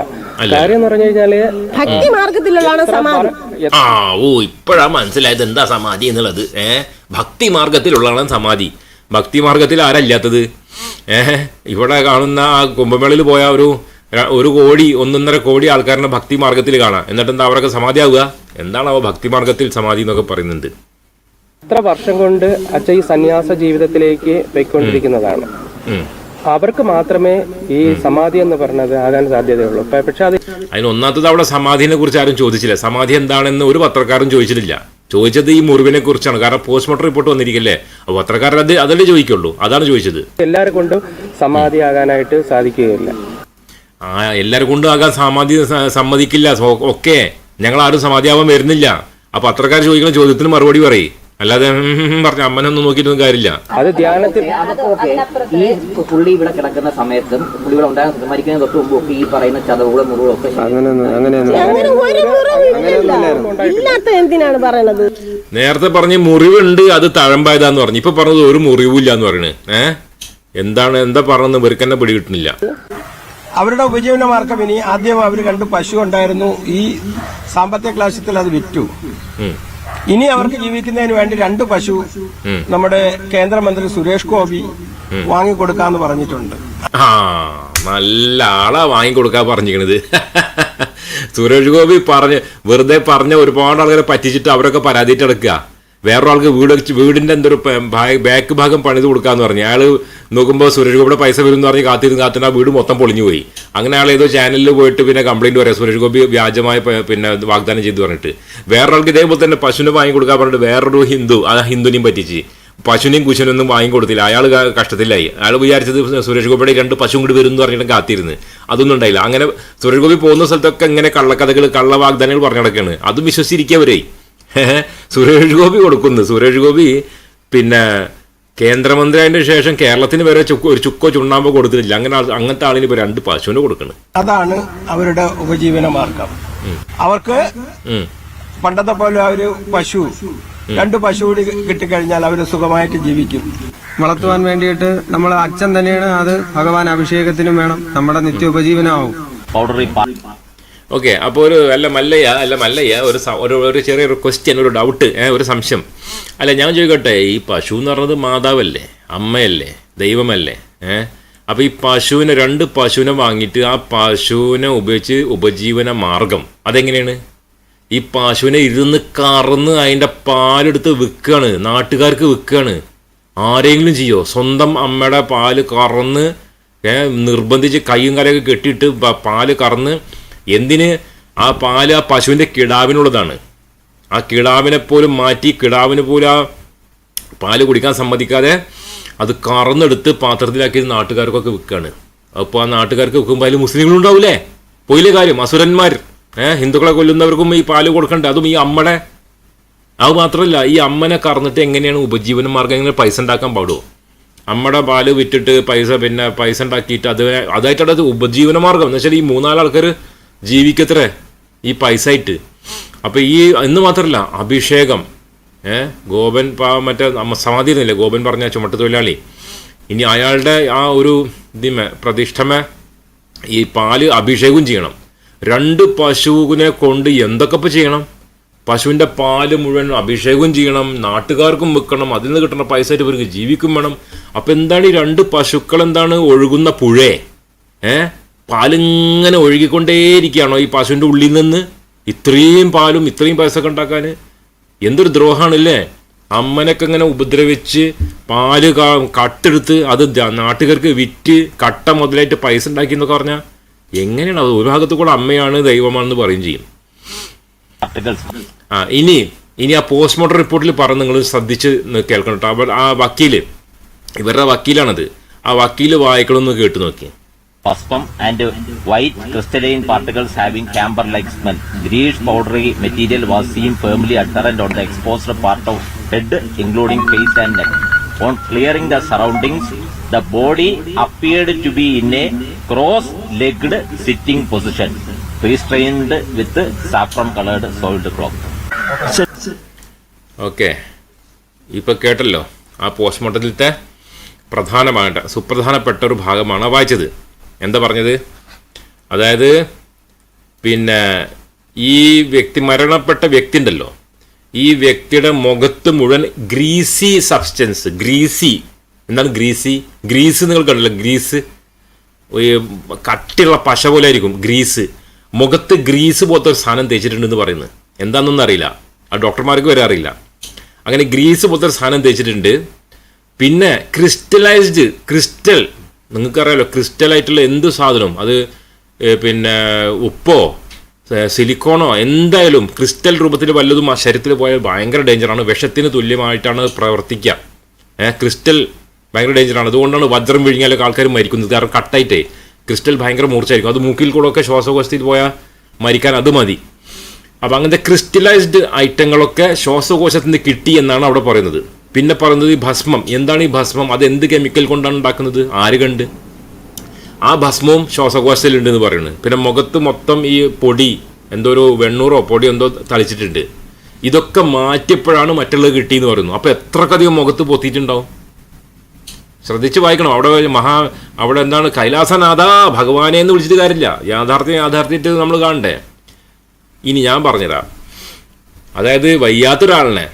കാര്യം എന്ന് പറഞ്ഞു കഴിഞ്ഞാൽ ഭക്തി മാർഗത്തിലുള്ളതാണ് സമാധി. ആ ഓ ഇപ്പോഴാ മനസ്സിലായത് എന്താ സമാധി എന്നുള്ളത്. ഏഹ് ഭക്തി മാർഗത്തിലുള്ളതാണ് സമാധി. ഭക്തി മാർഗത്തിൽ ആരല്ലാത്തത്? ഇവിടെ കാണുന്ന ആ കുംഭമേളയിൽ പോയ ഒരു ഒരു കോടി ഒന്നൊന്നര കോടി ആൾക്കാരുടെ ഭക്തി മാർഗത്തിൽ കാണാം. എന്നിട്ട് എന്താ അവരൊക്കെ സമാധിയാവുക? എന്താണ് അവ ഭക്തി മാർഗത്തിൽ സമാധി എന്നൊക്കെ പറയുന്നുണ്ട് എത്ര വർഷം കൊണ്ട് അച്ഛ ഈ സന്യാസ ജീവിതത്തിലേക്ക് പോയിക്കൊണ്ടിരിക്കുന്നതാണ്. അവർക്ക് മാത്രമേ ഈ സമാധി എന്ന് പറഞ്ഞത് ആകാൻ സാധ്യതയുള്ളൂ. പക്ഷെ അത് അതിന് ഒന്നാമത്തത് അവിടെ സമാധിനെ കുറിച്ച് ആരും ചോദിച്ചില്ല. സമാധി എന്താണെന്ന് ഒരു പത്രക്കാരും ചോദിച്ചിട്ടില്ല. ചോദിച്ചത് ഈ മുറിവിനെ കുറിച്ചാണ്. കാരണം പോസ്റ്റ്മോർട്ടം റിപ്പോർട്ട് വന്നിരിക്കല്ലേ? അപ്പോൾ പത്രക്കാരൻ അത് അതല്ലേ ചോദിക്കുള്ളൂ. അതാണ് ചോദിച്ചത്. എല്ലാവരും കൊണ്ടും സമാധി ആകാനായിട്ട് സാധിക്കുകയില്ല. ആ എല്ലാവരും കൊണ്ടും ആകാൻ സമാധി സമ്മതിക്കില്ല. ഓക്കെ ഒക്കെ. ഞങ്ങൾ ആരും സമാധിയാവാൻ വരുന്നില്ല. അപ്പൊ പത്രക്കാർ ചോദിക്കുന്ന ചോദ്യത്തിന് മറുപടി പറയും. അല്ലാതെ പറഞ്ഞ അമ്മനൊന്നും നോക്കിയിട്ടൊന്നും കാര്യമില്ല. അത് ധ്യാനത്തിൽ ഈ പുള്ളി ഇവിടെ കിടക്കുന്ന സമയത്തും പുള്ളി ഇവിടെ ഉണ്ടാകുന്ന മരിക്കുന്ന തൊട്ട് മുമ്പ് ഒക്കെ ഈ പറയുന്ന ചതവുകളും മുറിവുകളും ഒക്കെ ശരി. അങ്ങനെയൊന്നും അങ്ങനെയൊന്നും അങ്ങനെ ഒരു മുറിവില്ല ഇല്ലാത്ത എന്തിനാണ് പറയണത്? നേരത്തെ പറഞ്ഞ മുറിവുണ്ട് അത് തഴമ്പായതാന്ന് പറഞ്ഞു. ഇപ്പൊ പറഞ്ഞത് ഒരു മുറിവില്ല എന്ന് പറയണ്. ഏഹ് എന്താണ് എന്താ പറഞ്ഞത് വെറുക്കന്നെ പിടി കിട്ടുന്നില്ല അവരുടെ ഉപജീവന മാർഗം ഇനി ആദ്യം അവർ കണ്ട് പശു ഉണ്ടായിരുന്നു. ഈ സാമ്പത്തിക ക്ലാശത്തിൽ അത് വിറ്റു. ഇനി അവർക്ക് ജീവിക്കുന്നതിന് വേണ്ടി രണ്ട് പശു നമ്മുടെ കേന്ദ്രമന്ത്രി സുരേഷ് ഗോപി വാങ്ങിക്കൊടുക്കാന്ന് പറഞ്ഞിട്ടുണ്ട്. ആ നല്ല ആളാ വാങ്ങിക്കൊടുക്കാൻ പറഞ്ഞിരിക്കണത്. സുരേഷ് ഗോപി പറഞ്ഞ് വെറുതെ പറഞ്ഞ ഒരുപാട് ആളുകളെ പറ്റിച്ചിട്ട് അവരൊക്കെ പരാതിയിട്ട് വേറൊരാൾക്ക് വീട് വീടിന്റെ എന്തൊരു ബാക്ക് ഭാഗം പണിത് കൊടുക്കാന്ന് പറഞ്ഞു. അയാൾ നോക്കുമ്പോൾ സുരേഷ് ഗോപിയുടെ പൈസ വരും എന്ന് പറഞ്ഞ് കാത്തിരുന്ന് കാത്തിരുന്ന് വീട് മൊത്തം പൊളിഞ്ഞു പോയി. അങ്ങനെ അയാൾ ഏതോ ചാനലിൽ പോയിട്ട് പിന്നെ കംപ്ലയിന്റ് പറയാം. സുരേഷ് ഗോപി വ്യാജമായ പിന്നെ വാഗ്ദാനം ചെയ്തു പറഞ്ഞിട്ട്. വേറൊരാൾക്ക് ഇതേപോലെ തന്നെ പശുവിനെ വാങ്ങി കൊടുക്കാൻ പറഞ്ഞിട്ട് വേറൊരു ഹിന്ദു ആ ഹിന്ദുനെയും പറ്റിച്ച്. പശുവിനെയും കുശുനൊന്നും വാങ്ങിക്കൊടുത്തില്ല അയാൾ കഷ്ടത്തിലായി. അയാൾ വിചാരിച്ചത് സുരേഷ് ഗോപിയുടെ രണ്ട് പശു കൂടി വരും എന്ന് പറഞ്ഞിട്ട് കാത്തിരുന്ന്. അതൊന്നും ഉണ്ടായില്ല. അങ്ങനെ സുരേഷ് ഗോപി പോകുന്ന സ്ഥലത്തൊക്കെ ഇങ്ങനെ കള്ളക്കഥകൾ കള്ള വാഗ്ദാനങ്ങൾ പറഞ്ഞു നടക്കുകയാണ് അതും വിശ്വസിച്ചിരിക്കവരേ. സുരേഷ് ഗോപി കൊടുക്കുന്നു. സുരേഷ് ഗോപി പിന്നെ കേന്ദ്രമന്ത്രി ആയതിനു ശേഷം കേരളത്തിന് വരെ ചുക്ക് ഒരു ചുക്കോ ചുണ്ണാമ്പോ കൊടുത്തിട്ടില്ല. അങ്ങനെ ആൾ- അങ്ങനത്തെ ആളിന് ഇപ്പൊ രണ്ട് പശുവിന് കൊടുക്കണം. അതാണ് അവരുടെ ഉപജീവന മാർഗം. അവർക്ക് പണ്ടത്തെ പോലെ ആ ഒരു പശു രണ്ട് പശു കൂടി കിട്ടിക്കഴിഞ്ഞാൽ അവർ സുഖമായിട്ട് ജീവിക്കും. വളർത്തുവാൻ വേണ്ടിയിട്ട് നമ്മൾ അച്ഛൻ തന്നെയാണ് അത് ഭഗവാൻ അഭിഷേകത്തിനും വേണം. നമ്മുടെ നിത്യോപജീവനമാവും പൗഡറി പാ- ഓക്കെ അപ്പോൾ ഒരു അല്ല മല്ലയ്യ അല്ല മല്ലയ്യ ഒരു ഒരു ഒരു ചെറിയൊരു ക്വസ്റ്റ്യൻ ഒരു ഡൗട്ട് ഒരു സംശയം. അല്ല ഞാൻ ചോദിക്കട്ടെ ഈ പശു എന്ന് പറഞ്ഞത് മാതാവല്ലേ? അമ്മയല്ലേ? ദൈവമല്ലേ? ഏഹ് അപ്പോൾ ഈ പശുവിനെ രണ്ട് പശുവിനെ വാങ്ങിയിട്ട് ആ പശുവിനെ ഉപയോഗിച്ച് ഉപജീവന മാർഗം അതെങ്ങനെയാണ്? ഈ പശുവിനെ ഇരുന്ന് കറന്ന് അതിന്റെ പാലെടുത്ത് വിൽക്കുകയാണ് നാട്ടുകാർക്ക് വിൽക്കുകയാണ്. ആരെങ്കിലും ചെയ്യോ? സ്വന്തം അമ്മയുടെ പാൽ കറന്ന് നിർബന്ധിച്ച് കയ്യും കലയൊക്കെ കെട്ടിയിട്ട് പാൽ കറന്ന് എന്തിന് ആ പാൽ ആ പശുവിന്റെ കിടാവിനുള്ളതാണ്? ആ കിടാവിനെ പോലും മാറ്റി കിടാവിന് പോലും ആ പാൽ കുടിക്കാൻ സമ്മതിക്കാതെ അത് കറന്നെടുത്ത് പാത്രത്തിലാക്കി നാട്ടുകാർക്കൊക്കെ വിൽക്കുകയാണ് അപ്പോൾ ആ നാട്ടുകാർക്ക് വിൽക്കുമ്പോൾ അതിൽ മുസ്ലിങ്ങളുണ്ടാവൂലേ പോയില്ലേ കാര്യം അസുരന്മാർ ഏഹ് ഹിന്ദുക്കളെ കൊല്ലുന്നവർക്കും ഈ പാൽ കൊടുക്കണ്ടേ? അതും ഈ അമ്മയുടെ അത് മാത്രമല്ല ഈ അമ്മനെ കറന്നിട്ട് എങ്ങനെയാണ് ഉപജീവന മാർഗം? എങ്ങനെ പൈസ ഉണ്ടാക്കാൻ പാടുമോ അമ്മയുടെ പാൽ വിറ്റിട്ട് പൈസ പിന്നെ പൈസ ഉണ്ടാക്കിയിട്ട് അത് അതായിട്ടാണ് അത് ഉപജീവന മാർഗം. എന്ന് വെച്ചാൽ ഈ മൂന്നാൽ ആൾക്കാർ ജീവിക്കത്രേ? ഈ പൈസ ഇട്ട് അപ്പോൾ ഈ എന്ന് മാത്രമല്ല അഭിഷേകം. ഏഹ് ഗോപൻ മറ്റേ സമാധി ഇരുന്നില്ലേ ഗോപൻ പറഞ്ഞ ചുമട്ട് തൊഴിലാളി. ഇനി അയാളുടെ ആ ഒരു ഇതിമേ പ്രതിഷ്ഠമേ ഈ പാൽ അഭിഷേകവും ചെയ്യണം. രണ്ട് പശുവിനെ കൊണ്ട് എന്തൊക്കെ ഇപ്പൊ ചെയ്യണം? പശുവിന്റെ പാൽ മുഴുവൻ അഭിഷേകവും ചെയ്യണം നാട്ടുകാർക്കും വെക്കണം അതിൽ നിന്ന് കിട്ടുന്ന പൈസ ആയിട്ട് ഇവർക്ക് ജീവിക്കും വേണം. അപ്പോൾ എന്താണ് ഈ രണ്ട് പശുക്കൾ എന്താണ് ഒഴുകുന്ന പുഴേ? ഏ? പാലിങ്ങനെ ഒഴുകിക്കൊണ്ടേയിരിക്കുകയാണോ ഈ പശുവിന്റെ ഉള്ളിൽ നിന്ന്? ഇത്രയും പാലും ഇത്രയും പൈസ ഒക്കെ ഉണ്ടാക്കാൻ എന്തൊരു ദ്രോഹമാണല്ലേ? അമ്മനൊക്കെ ഇങ്ങനെ ഉപദ്രവിച്ച് പാൽ കട്ടെടുത്ത് അത് നാട്ടുകാർക്ക് വിറ്റ് കട്ട മുതലായിട്ട് പൈസ ഉണ്ടാക്കി എന്നൊക്കെ പറഞ്ഞാൽ എങ്ങനെയാണ് അത്? ഒരു ഭാഗത്ത് കൂടെ അമ്മയാണ് ദൈവമാണെന്ന് പറയും ചെയ്യും. ആ ഇനി ഇനി ആ പോസ്റ്റ്മോർട്ടം റിപ്പോർട്ടിൽ പറഞ്ഞ് നിങ്ങൾ ശ്രദ്ധിച്ച് കേൾക്കണം കേട്ടോ. ആ വക്കീൽ ഇവരുടെ വക്കീലാണത്. ആ വക്കീൽ വായിക്കണമെന്ന് കേട്ടു നോക്കി. Phosphum and white crystalline particles having camber-like smell. Greenish powdery material was seen firmly adherent on the exposed part of head, including face and neck. On clearing the surroundings, the body appeared to be in a cross-legged sitting position, restrained with saffron-colored soiled cloth. Okay ഇപ്പൊ കേട്ടല്ലോ ആ പോസ്റ്റ്മോർട്ടത്തിലത്തെ പ്രധാനമായിട്ട് സുപ്രധാനപ്പെട്ട ഒരു ഭാഗമാണ് വായിച്ചത് എന്താ പറഞ്ഞത്? അതായത് പിന്നെ ഈ വ്യക്തി മരണപ്പെട്ട വ്യക്തി ഉണ്ടല്ലോ. ഈ വ്യക്തിയുടെ മുഖത്ത് മുഴുവൻ ഗ്രീസി സബ്സ്റ്റൻസ് ഗ്രീസി. എന്താണ് ഗ്രീസി? ഗ്രീസ് നിങ്ങൾ കണ്ടല്ലോ? ഗ്രീസ്. കട്ടിയുള്ള പശ പോലെ ആയിരിക്കും ഗ്രീസ്. മുഖത്ത് ഗ്രീസ് പോലത്തെ ഒരു സാധനം തേച്ചിട്ടുണ്ടെന്ന് പറയുന്നത്. എന്താണെന്നൊന്നും അറിയില്ല. ആ ഡോക്ടർമാർക്ക് വരെ അറിയില്ല. അങ്ങനെ ഗ്രീസ് പോലത്തെ ഒരു സാധനം തേച്ചിട്ടുണ്ട്. പിന്നെ ക്രിസ്റ്റലൈസ്ഡ് ക്രിസ്റ്റൽ നിങ്ങൾക്കറിയാലോ ക്രിസ്റ്റൽ ആയിട്ടുള്ള എന്ത് സാധനവും അത് പിന്നെ ഉപ്പോ സിലിക്കോണോ? എന്തായാലും ക്രിസ്റ്റൽ രൂപത്തിൽ വല്ലതും ആ ശരീരത്തിൽ പോയാൽ ഭയങ്കര ഡേഞ്ചറാണ്. വിഷത്തിന് തുല്യമായിട്ടാണ് പ്രവർത്തിക്കുക. ഏഹ് ക്രിസ്റ്റൽ ഭയങ്കര ഡേഞ്ചറാണ്. അതുകൊണ്ടാണ് വജ്രം വിഴിഞ്ഞാലൊക്കെ ആൾക്കാർ മരിക്കുന്നത്. കാരണം കട്ടായിട്ടേ. ക്രിസ്റ്റൽ ഭയങ്കര മൂർച്ചയായിരിക്കും. അത് മൂക്കിൽ കൂടെ ഒക്കെ ശ്വാസകോശത്തിൽ പോയാൽ മരിക്കാൻ അത് മതി. അപ്പം അങ്ങനത്തെ ക്രിസ്റ്റലൈസ്ഡ് ഐറ്റങ്ങളൊക്കെ ശ്വാസകോശത്തിന് കിട്ടി എന്നാണ് അവിടെ പറയുന്നത്. പിന്നെ പറയുന്നത് ഈ ഭസ്മം. എന്താണ് ഈ ഭസ്മം? അത് എന്ത് കെമിക്കൽ കൊണ്ടാണ് ഉണ്ടാക്കുന്നത്? ആര് കണ്ട്? ആ ഭസ്മവും ശ്വാസകോശത്തിലുണ്ട് എന്ന് പറയുന്നത് പിന്നെ മുഖത്ത് മൊത്തം ഈ പൊടി എന്തോ ഒരു വെണ്ണൂറോ പൊടി എന്തോ തളിച്ചിട്ടുണ്ട്. ഇതൊക്കെ മാറ്റിയപ്പോഴാണ് മറ്റുള്ളത് കിട്ടിയെന്ന് പറയുന്നു. അപ്പോൾ എത്രക്കധികം മുഖത്ത് പൊത്തിയിട്ടുണ്ടാവും? ശ്രദ്ധിച്ച് വായിക്കണം. അവിടെ മഹാ അവിടെ എന്താണ്? കൈലാസനാഥ ഭഗവാനെ എന്ന് വിളിച്ചിട്ട് കാര്യമില്ല. യാഥാർത്ഥ്യം യാഥാർത്ഥ്യമായിട്ട് നമ്മൾ കാണണ്ടേ? ഇനി ഞാൻ പറഞ്ഞുതരാം. അതായത് വയ്യാത്തൊരാളിനെ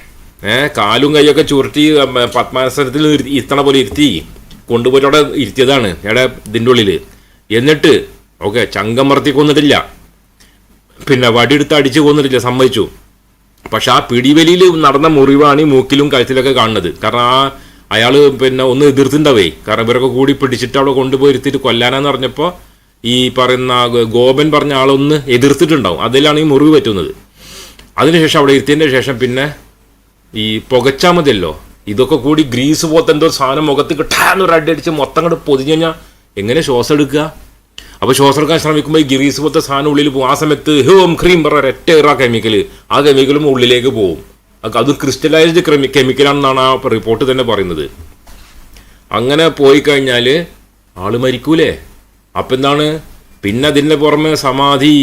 കാലും കൈയൊക്കെ ചുരുട്ടി പത്മാസനത്തിൽ ഇരുത്തി- ഇരുത്തണ പോലെ ഇരുത്തി കൊണ്ടുപോയിട്ട് അവിടെ ഇരുത്തിയതാണ് ഇവിടെ ഇതിന്റെ ഉള്ളിൽ എന്നിട്ട് ഓക്കെ ചങ്കം മറത്തി കൊന്നിട്ടില്ല. പിന്നെ വടിയെടുത്ത് അടിച്ച് കൊന്നിട്ടില്ല സമ്മതിച്ചു. പക്ഷെ ആ പിടിവലിയിൽ നടന്ന മുറിവാണ് ഈ മൂക്കിലും കഴുത്തിലൊക്കെ കാണുന്നത്. കാരണം ആ അയാൾ പിന്നെ ഒന്ന് എതിർത്തിണ്ടാവേ. കാരണം ഇവരൊക്കെ കൂടി പിടിച്ചിട്ട് അവിടെ കൊണ്ടുപോയി ഇരുത്തിയിട്ട് കൊല്ലാനാന്ന് പറഞ്ഞപ്പോൾ ഈ പറയുന്ന ഗോപൻ പറഞ്ഞ ആളൊന്ന് എതിർത്തിട്ടുണ്ടാവും. അതിലാണ് ഈ മുറിവ് പറ്റുന്നത്. അതിനുശേഷം അവിടെ ഇരുത്തിയതിന്റെ ശേഷം പിന്നെ ഈ പുകച്ചാൽ മതിയല്ലോ. ഇതൊക്കെ കൂടി ഗ്രീസ് പോലത്തെ എന്തോ സാധനം മുഖത്ത് കിട്ടാന്ന് ഒരു അടിയടിച്ച് മൊത്തം അങ്ങോട്ട് പൊതിഞ്ഞു കഴിഞ്ഞാൽ എങ്ങനെ ശ്വാസം എടുക്കുക? അപ്പോൾ ശ്വാസം എടുക്കാൻ ശ്രമിക്കുമ്പോൾ ഈ ഗ്രീസ് പോലത്തെ സാധനം ഉള്ളിൽ പോകും ആ സമയത്ത് ഹോം ക്രീം പറ ഒറ്റ ഇറ കെമിക്കൽ ആ കെമിക്കലും ഉള്ളിലേക്ക് പോകും അത് ക്രിസ്റ്റലൈസ്ഡ് ക്രിസ്റ്റലൈസ്ഡ് കെമിക്കലാണെന്നാണ് ആ റിപ്പോർട്ട് തന്നെ പറയുന്നത്. അങ്ങനെ പോയി കഴിഞ്ഞാൽ ആൾ മരിക്കൂലേ? അപ്പം എന്താണ് പിന്നെ അതിന്റെ പുറമെ സമാധി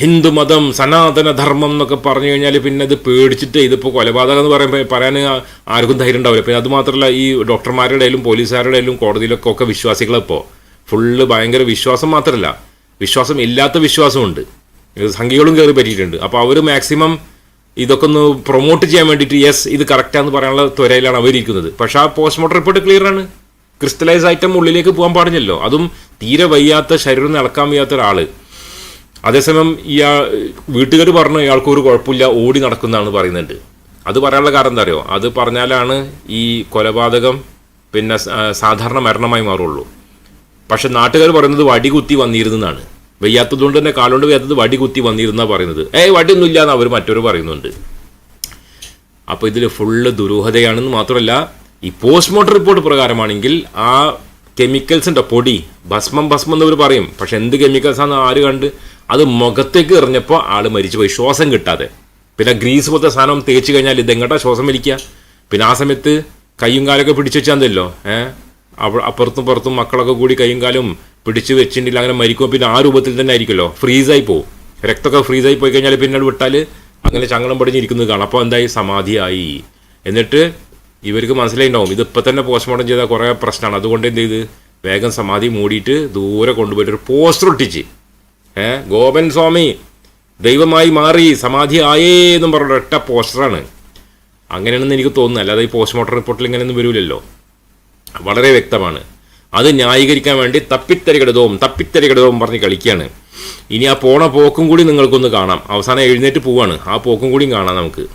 ഹിന്ദുമതം സനാതന ധർമ്മം എന്നൊക്കെ പറഞ്ഞു കഴിഞ്ഞാൽ പിന്നെ അത് പേടിച്ചിട്ട് ഇതിപ്പോൾ കൊലപാതകം എന്ന് പറയുമ്പോൾ പറയാൻ ആർക്കും ധൈര്യം ഉണ്ടാവില്ല. പിന്നെ അതുമാത്രമല്ല ഈ ഡോക്ടർമാരുടെ ഇടയിലും പോലീസുകാരുടെ ഇടയിലും കോടതിയിലൊക്കെ ഒക്കെ വിശ്വാസികളിപ്പോൾ ഫുള്ള് ഭയങ്കര വിശ്വാസം മാത്രമല്ല വിശ്വാസം ഇല്ലാത്ത വിശ്വാസമുണ്ട് സംഖ്യകളും കയറി പറ്റിയിട്ടുണ്ട്. അപ്പോൾ അവർ മാക്സിമം ഇതൊക്കെ ഒന്ന് പ്രൊമോട്ട് ചെയ്യാൻ വേണ്ടിയിട്ട് യെസ് ഇത് കറക്റ്റാന്ന് പറയാനുള്ള ത്വരയിലാണ് അവരിക്കുന്നത് പക്ഷെ ആ പോസ്റ്റ്മോർട്ടം റിപ്പോർട്ട് ക്ലിയർ ആണ്. ക്രിസ്റ്റലൈസ് ഐറ്റം ഉള്ളിലേക്ക് പോകാൻ പാടില്ലല്ലോ. അതും തീരെ വയ്യാത്ത ശരീരം നടക്കാൻ വയ്യാത്ത ഒരാൾ. അതേസമയം ഇയാൾ വീട്ടുകാർ പറഞ്ഞു ഇയാൾക്ക് ഒരു കുഴപ്പമില്ല ഓടി നടക്കുന്നതാണ് പറയുന്നുണ്ട്. അത് പറയാനുള്ള കാരണം എന്താ അറിയോ? അത് പറഞ്ഞാലാണ് ഈ കൊലപാതകം പിന്നെ സാധാരണ മരണമായി മാറുള്ളൂ. പക്ഷെ നാട്ടുകാർ പറയുന്നത് വടി കുത്തി വന്നിരുന്നതാണ് വയ്യാത്തതുകൊണ്ട് തന്നെ കാലുകൊണ്ട് വയ്യാത്തത് വടി കുത്തി വന്നിരുന്നാ പറയുന്നത്. ഏയ് വടി ഇല്ല എന്ന് അവർ മറ്റൊരു പറയുന്നുണ്ട്. അപ്പോൾ ഇതിൽ ഫുള്ള് ദുരൂഹതയാണെന്ന് മാത്രമല്ല ഈ പോസ്റ്റ്മോർട്ടം റിപ്പോർട്ട് പ്രകാരമാണെങ്കിൽ ആ കെമിക്കൽസിന്റെ പൊടി ഭസ്മം ഭസ്മം എന്നവർ പറയും. പക്ഷെ എന്ത് കെമിക്കൽസാണെന്ന് ആര് കണ്ട്? അത് മുഖത്തേക്ക് എറിഞ്ഞപ്പോൾ ആൾ മരിച്ചുപോയി. ശ്വാസം കിട്ടാതെ. പിന്നെ ഗ്രീസ് പോലത്തെ സാധനം തേച്ച് കഴിഞ്ഞാൽ ഇത് ശ്വാസം വലിക്കുക? പിന്നെ ആ സമയത്ത് കയ്യും കാലൊക്കെ പിടിച്ചു വെച്ചാന്തല്ലോ ഏഹ് അപ്പുറത്തും പുറത്തും മക്കളൊക്കെ കൂടി കയ്യും കാലും പിടിച്ചു വെച്ചിട്ടില്ല അങ്ങനെ മരിക്കും പിന്നെ ആ രൂപത്തിൽ തന്നെ ആയിരിക്കുമല്ലോ. ഫ്രീസായി പോകും രക്തമൊക്കെ ഫ്രീസായി പോയി കഴിഞ്ഞാൽ പിന്നെ വിട്ടാൽ അങ്ങനെ ചങ്ങളം പടിഞ്ഞിരിക്കുന്നത് കാണാം. അപ്പോൾ എന്തായി? സമാധിയായി. എന്നിട്ട് ഇവർക്ക് മനസ്സിലായിണ്ടാവും. ഇത് തന്നെ പോസ്റ്റ്മോർട്ടം ചെയ്താൽ കുറേ പ്രശ്നമാണ്. അതുകൊണ്ട് എന്ത് ചെയ്ത്? വേഗം സമാധി മൂടിയിട്ട് ദൂരെ കൊണ്ടുപോയിട്ട് ഒരു പോസ്റ്റർ ഒട്ടിച്ച് ഏ? ഗോപൻ സ്വാമി ദൈവമായി മാറി സമാധി ആയേ എന്നും പറഞ്ഞ ഒറ്റ പോസ്റ്ററാണ്. അങ്ങനെയാണെന്ന് എനിക്ക് തോന്നുന്നു. അല്ലാതെ ഈ പോസ്റ്റ്മോർട്ടം റിപ്പോർട്ടിൽ ഇങ്ങനെയൊന്നും വരില്ലല്ലോ. വളരെ വ്യക്തമാണ്. അത് ന്യായീകരിക്കാൻ വേണ്ടി തപ്പിത്തരകടതവും തപ്പിത്തരകടതവും പറഞ്ഞ് കളിക്കുകയാണ്. ഇനി ആ പോണ പോക്കും കൂടി നിങ്ങൾക്കൊന്ന് കാണാം. അവസാനം എഴുന്നേറ്റ് പോവാണ്. ആ പോക്കും കൂടിയും കാണാം നമുക്ക്.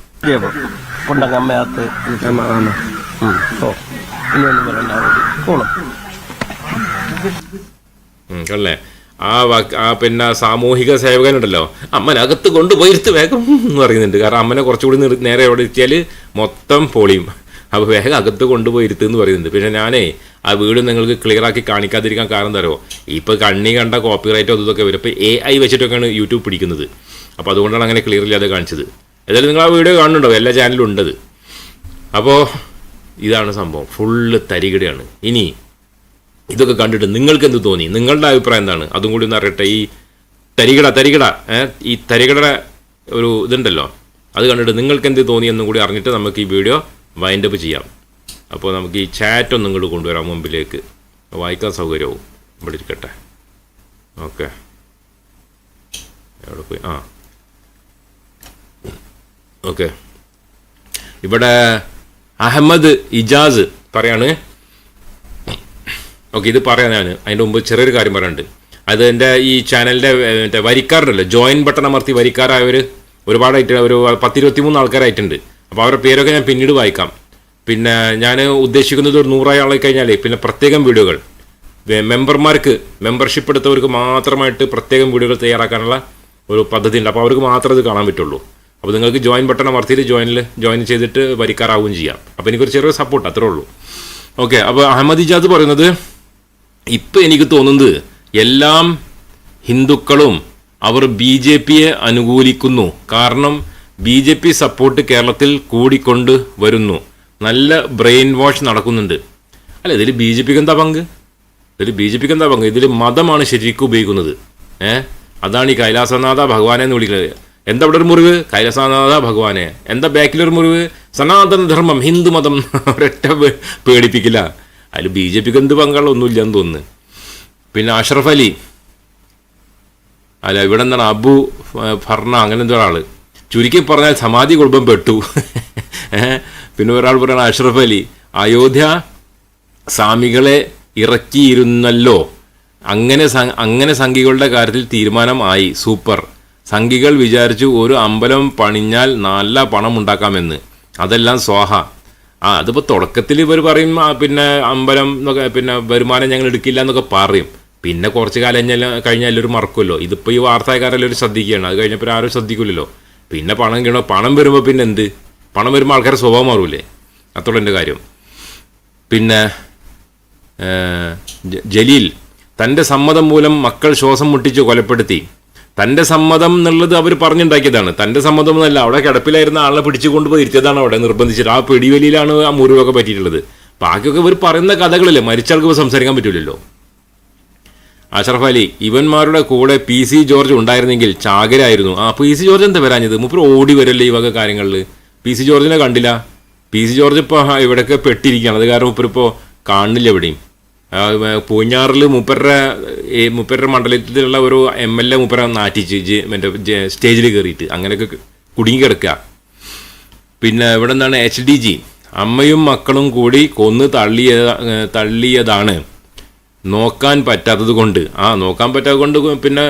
കൊണ്ടങ്ങമ്മയകത്ത് ആ വാക്ക് ആ പിന്നെ സാമൂഹിക സേവകനുണ്ടല്ലോ. അമ്മനകത്ത് കൊണ്ടുപോയിരുത്ത് വേഗം എന്ന് പറയുന്നുണ്ട്. കാരണം അമ്മനെ കുറച്ചുകൂടി നേരെ അവിടെ എത്തിയാൽ മൊത്തം പൊളിയും. അപ്പോൾ വേഗം അകത്ത് കൊണ്ടുപോയിരുത്ത് എന്ന് പറയുന്നുണ്ട്. പിന്നെ ഞാനേ ആ വീട് നിങ്ങൾക്ക് ക്ലിയർ ആക്കി കാണിക്കാതിരിക്കാൻ കാരണം തരോ ഇപ്പോൾ കണ്ണി കണ്ട കോപ്പിറൈറ്റോ ഇതൊക്കെ വരും. ഇപ്പോൾ എ ഐ വെച്ചിട്ടൊക്കെയാണ് യൂട്യൂബ് പിടിക്കുന്നത്. അപ്പോൾ അതുകൊണ്ടാണ് അങ്ങനെ ക്ലിയർ ഇല്ലാതെ കാണിച്ചത്. ഏതായാലും നിങ്ങൾ ആ വീഡിയോ കാണുന്നുണ്ടോ? എല്ലാ ചാനലും ഉണ്ടത്. അപ്പോൾ ഇതാണ് സംഭവം. ഫുള്ള് തരികിടയാണ്. ഇനി ഇതൊക്കെ കണ്ടിട്ട് നിങ്ങൾക്ക് എന്ത് തോന്നി? നിങ്ങളുടെ അഭിപ്രായം എന്താണ്? അതും കൂടി ഒന്ന് അറിയട്ടെ. ഈ തരികട തരികട ഈ തരികടയുടെ ഒരു ഇതുണ്ടല്ലോ. അത് കണ്ടിട്ട് നിങ്ങൾക്ക് എന്ത് തോന്നി എന്നും കൂടി അറിഞ്ഞിട്ട് നമുക്ക് ഈ വീഡിയോ വൈൻഡ് അപ്പ് ചെയ്യാം. അപ്പോൾ നമുക്ക് ഈ ചാറ്റ് ഒന്നും ഇങ്ങോട്ട് കൊണ്ടുവരാം മുമ്പിലേക്ക്. വായിക്കാൻ സൗകര്യവും ഇവിടെ ഇരിക്കട്ടെ. ഓക്കെ. എവിടെ പോയി? ആ. ഓക്കെ. ഇവിടെ അഹമ്മദ് ഇജാസ് പറയാണ് ഓക്കെ ഇത് പറയാം ഞാൻ അതിന്റെ മുമ്പ് ചെറിയൊരു കാര്യം പറയാനുണ്ട്. അത് എന്റെ ഈ ചാനലിന്റെ മറ്റേ വരിക്കാരുണ്ടല്ലോ ജോയിൻ ബട്ടൺ അമർത്തി വരിക്കാരായവർ ഒരുപാടായിട്ട് ഒരു പത്തിരുപത്തി മൂന്ന് ആൾക്കാരായിട്ടുണ്ട് അപ്പോൾ അവരുടെ പേരൊക്കെ ഞാൻ പിന്നീട് വായിക്കാം. പിന്നെ ഞാൻ ഉദ്ദേശിക്കുന്നത് ഒരു നൂറായി ആളായി കഴിഞ്ഞാൽ പിന്നെ പ്രത്യേകം വീഡിയോകൾ. മെമ്പർമാർക്ക് മെമ്പർഷിപ്പ് എടുത്തവർക്ക് മാത്രമായിട്ട് പ്രത്യേകം വീഡിയോകൾ തയ്യാറാക്കാനുള്ള ഒരു പദ്ധതി ഉണ്ട് അപ്പോൾ അവർക്ക് മാത്രമേ ഇത് കാണാൻ പറ്റുള്ളൂ. അപ്പോൾ നിങ്ങൾക്ക് ജോയിൻ ബട്ടൺ അമർത്തിയിട്ട് ജോയിനിൽ ജോയിൻ ചെയ്തിട്ട് വരിക്കാറാവുകയും ചെയ്യാം. അപ്പോൾ എനിക്കൊരു ചെറിയ സപ്പോർട്ട് അത്രേ ഉള്ളൂ. ഓക്കെ അപ്പോൾ അഹമ്മദ് ഇജാദ് പറയുന്നത് ഇപ്പം എനിക്ക് തോന്നുന്നത് എല്ലാം ഹിന്ദുക്കളും അവർ ബി ജെ പിയെ അനുകൂലിക്കുന്നു. കാരണം ബി ജെ പി സപ്പോർട്ട് കേരളത്തിൽ കൂടിക്കൊണ്ട് വരുന്നു. നല്ല ബ്രെയിൻ വാഷ് നടക്കുന്നുണ്ട്. അല്ല ഇതിൽ ബി ജെ പിക്ക് എന്താ പങ്ക്? ഇതിൽ ബി ജെ പിക്ക് എന്താ പങ്ക്? ഇതിൽ മതമാണ് ശരിക്കും ഉപയോഗിക്കുന്നത്. ഏ? അതാണ് ഈ കൈലാസനാഥ ഭഗവാനെ എന്ന് വിളിക്കുന്നത് എന്താ അവിടെ ഒരു മുറിവ്? കൈലാസനാഥ ഭഗവാനെ. എന്താ ബാക്കിലൊരു മുറിവ് സനാതന ധർമ്മം ഹിന്ദു മതം ഒരൊറ്റ പേടിപ്പിക്കില്ല. അതിൽ ബി ജെ പിക്ക് എന്ത് പങ്കാളോ ഒന്നുമില്ലെന്ന് തോന്നുന്നു. പിന്നെ അഷ്റഫ് അലി. അല്ല ഇവിടെ എന്താണ്? അബു ഫർണ അങ്ങനെ എന്തോ ഒരാൾ ചുരുക്കി പറഞ്ഞാൽ സമാധി കുടുംബം പെട്ടു. പിന്നെ ഒരാൾ പറയണ അഷ്റഫ് അലി. അയോധ്യ സ്വാമികളെ ഇറക്കിയിരുന്നല്ലോ. അങ്ങനെ അങ്ങനെ സംഘികളുടെ കാര്യത്തിൽ തീരുമാനമായി സൂപ്പർ. സംഘികൾ വിചാരിച്ചു ഒരു അമ്പലം പണിഞ്ഞാൽ നല്ല പണം ഉണ്ടാക്കാമെന്ന്. അതെല്ലാം സ്വാഹ. ആ അതിപ്പോൾ തുടക്കത്തിൽ ഇവർ പറയും പിന്നെ അമ്പലം എന്നൊക്കെ പിന്നെ വരുമാനം ഞങ്ങൾ എടുക്കില്ല എന്നൊക്കെ പറയും. പിന്നെ കുറച്ച് കാലം കഴിഞ്ഞാൽ കഴിഞ്ഞാൽ എല്ലാവരും മറക്കുമല്ലോ. ഇതിപ്പോൾ ഈ വാർത്താക്കാരെല്ലാവരും ശ്രദ്ധിക്കുകയാണ്. അത് കഴിഞ്ഞപ്പോൾ ആരും ശ്രദ്ധിക്കില്ലല്ലോ പിന്നെ പണം കിണോ പണം വരുമ്പോൾ പിന്നെ എന്ത്? പണം വരുമ്പോൾ ആൾക്കാരുടെ സ്വഭാവം മാറൂലേ? അത്തോളം എന്റെ കാര്യം. പിന്നെ ജലീൽ തന്റെ സമ്മതം മൂലം മക്കൾ ശ്വാസം മുട്ടിച്ച് കൊലപ്പെടുത്തി. തന്റെ സമ്മതം എന്നുള്ളത് അവർ പറഞ്ഞുണ്ടാക്കിയതാണ്. തന്റെ സമ്മതം എന്നല്ല അവിടെ കിടപ്പിലായിരുന്ന ആളെ പിടിച്ചു കൊണ്ടുപോയി ഇരുത്തിയതാണ് അവിടെ നിർബന്ധിച്ചിട്ട് ആ പിടിവലിയിലാണ് ആ മുറിവൊക്കെ പറ്റിയിട്ടുള്ളത്. ബാക്കിയൊക്കെ ഇവർ പറയുന്ന കഥകളില്ലേ? മരിച്ച ആൾക്ക് ഇവർ സംസാരിക്കാൻ പറ്റില്ലല്ലോ അഷറഫ് അലി ഇവന്മാരുടെ കൂടെ പി സി ജോർജ് ഉണ്ടായിരുന്നെങ്കിൽ ചാകരായിരുന്നു. ആ പി സി ജോർജ് എന്താ വരാഞ്ഞത്? മൂപ്പർ ഓടി വരല്ലേ ഈ വക കാര്യങ്ങളിൽ പി സി ജോർജിനെ കണ്ടില്ല. പി സി ജോർജ് ഇപ്പോൾ ഇവിടെയൊക്കെ പെട്ടിരിക്കുകയാണ്. അത് കാരണം മൂപ്പർ ഇപ്പോൾ കാണുന്നില്ല എവിടെയും. പൂഞ്ഞാറിൽ ഈ മൂപ്പരുടെ മണ്ഡലത്തിലുള്ള ഒരു എം എൽ എ മുപ്പര നാറ്റിച്ച് മറ്റേ സ്റ്റേജിൽ കയറിയിട്ട് അങ്ങനെയൊക്കെ കുടുങ്ങി കിടക്കുക പിന്നെ ഇവിടെ എന്താണ് എച്ച് ഡി ജി അമ്മയും മക്കളും കൂടി കൊന്ന് തള്ളിയ തള്ളിയതാണ്. നോക്കാൻ പറ്റാത്തത് കൊണ്ട്. ആ നോക്കാൻ പറ്റാത്തത് കൊണ്ട് പിന്നെ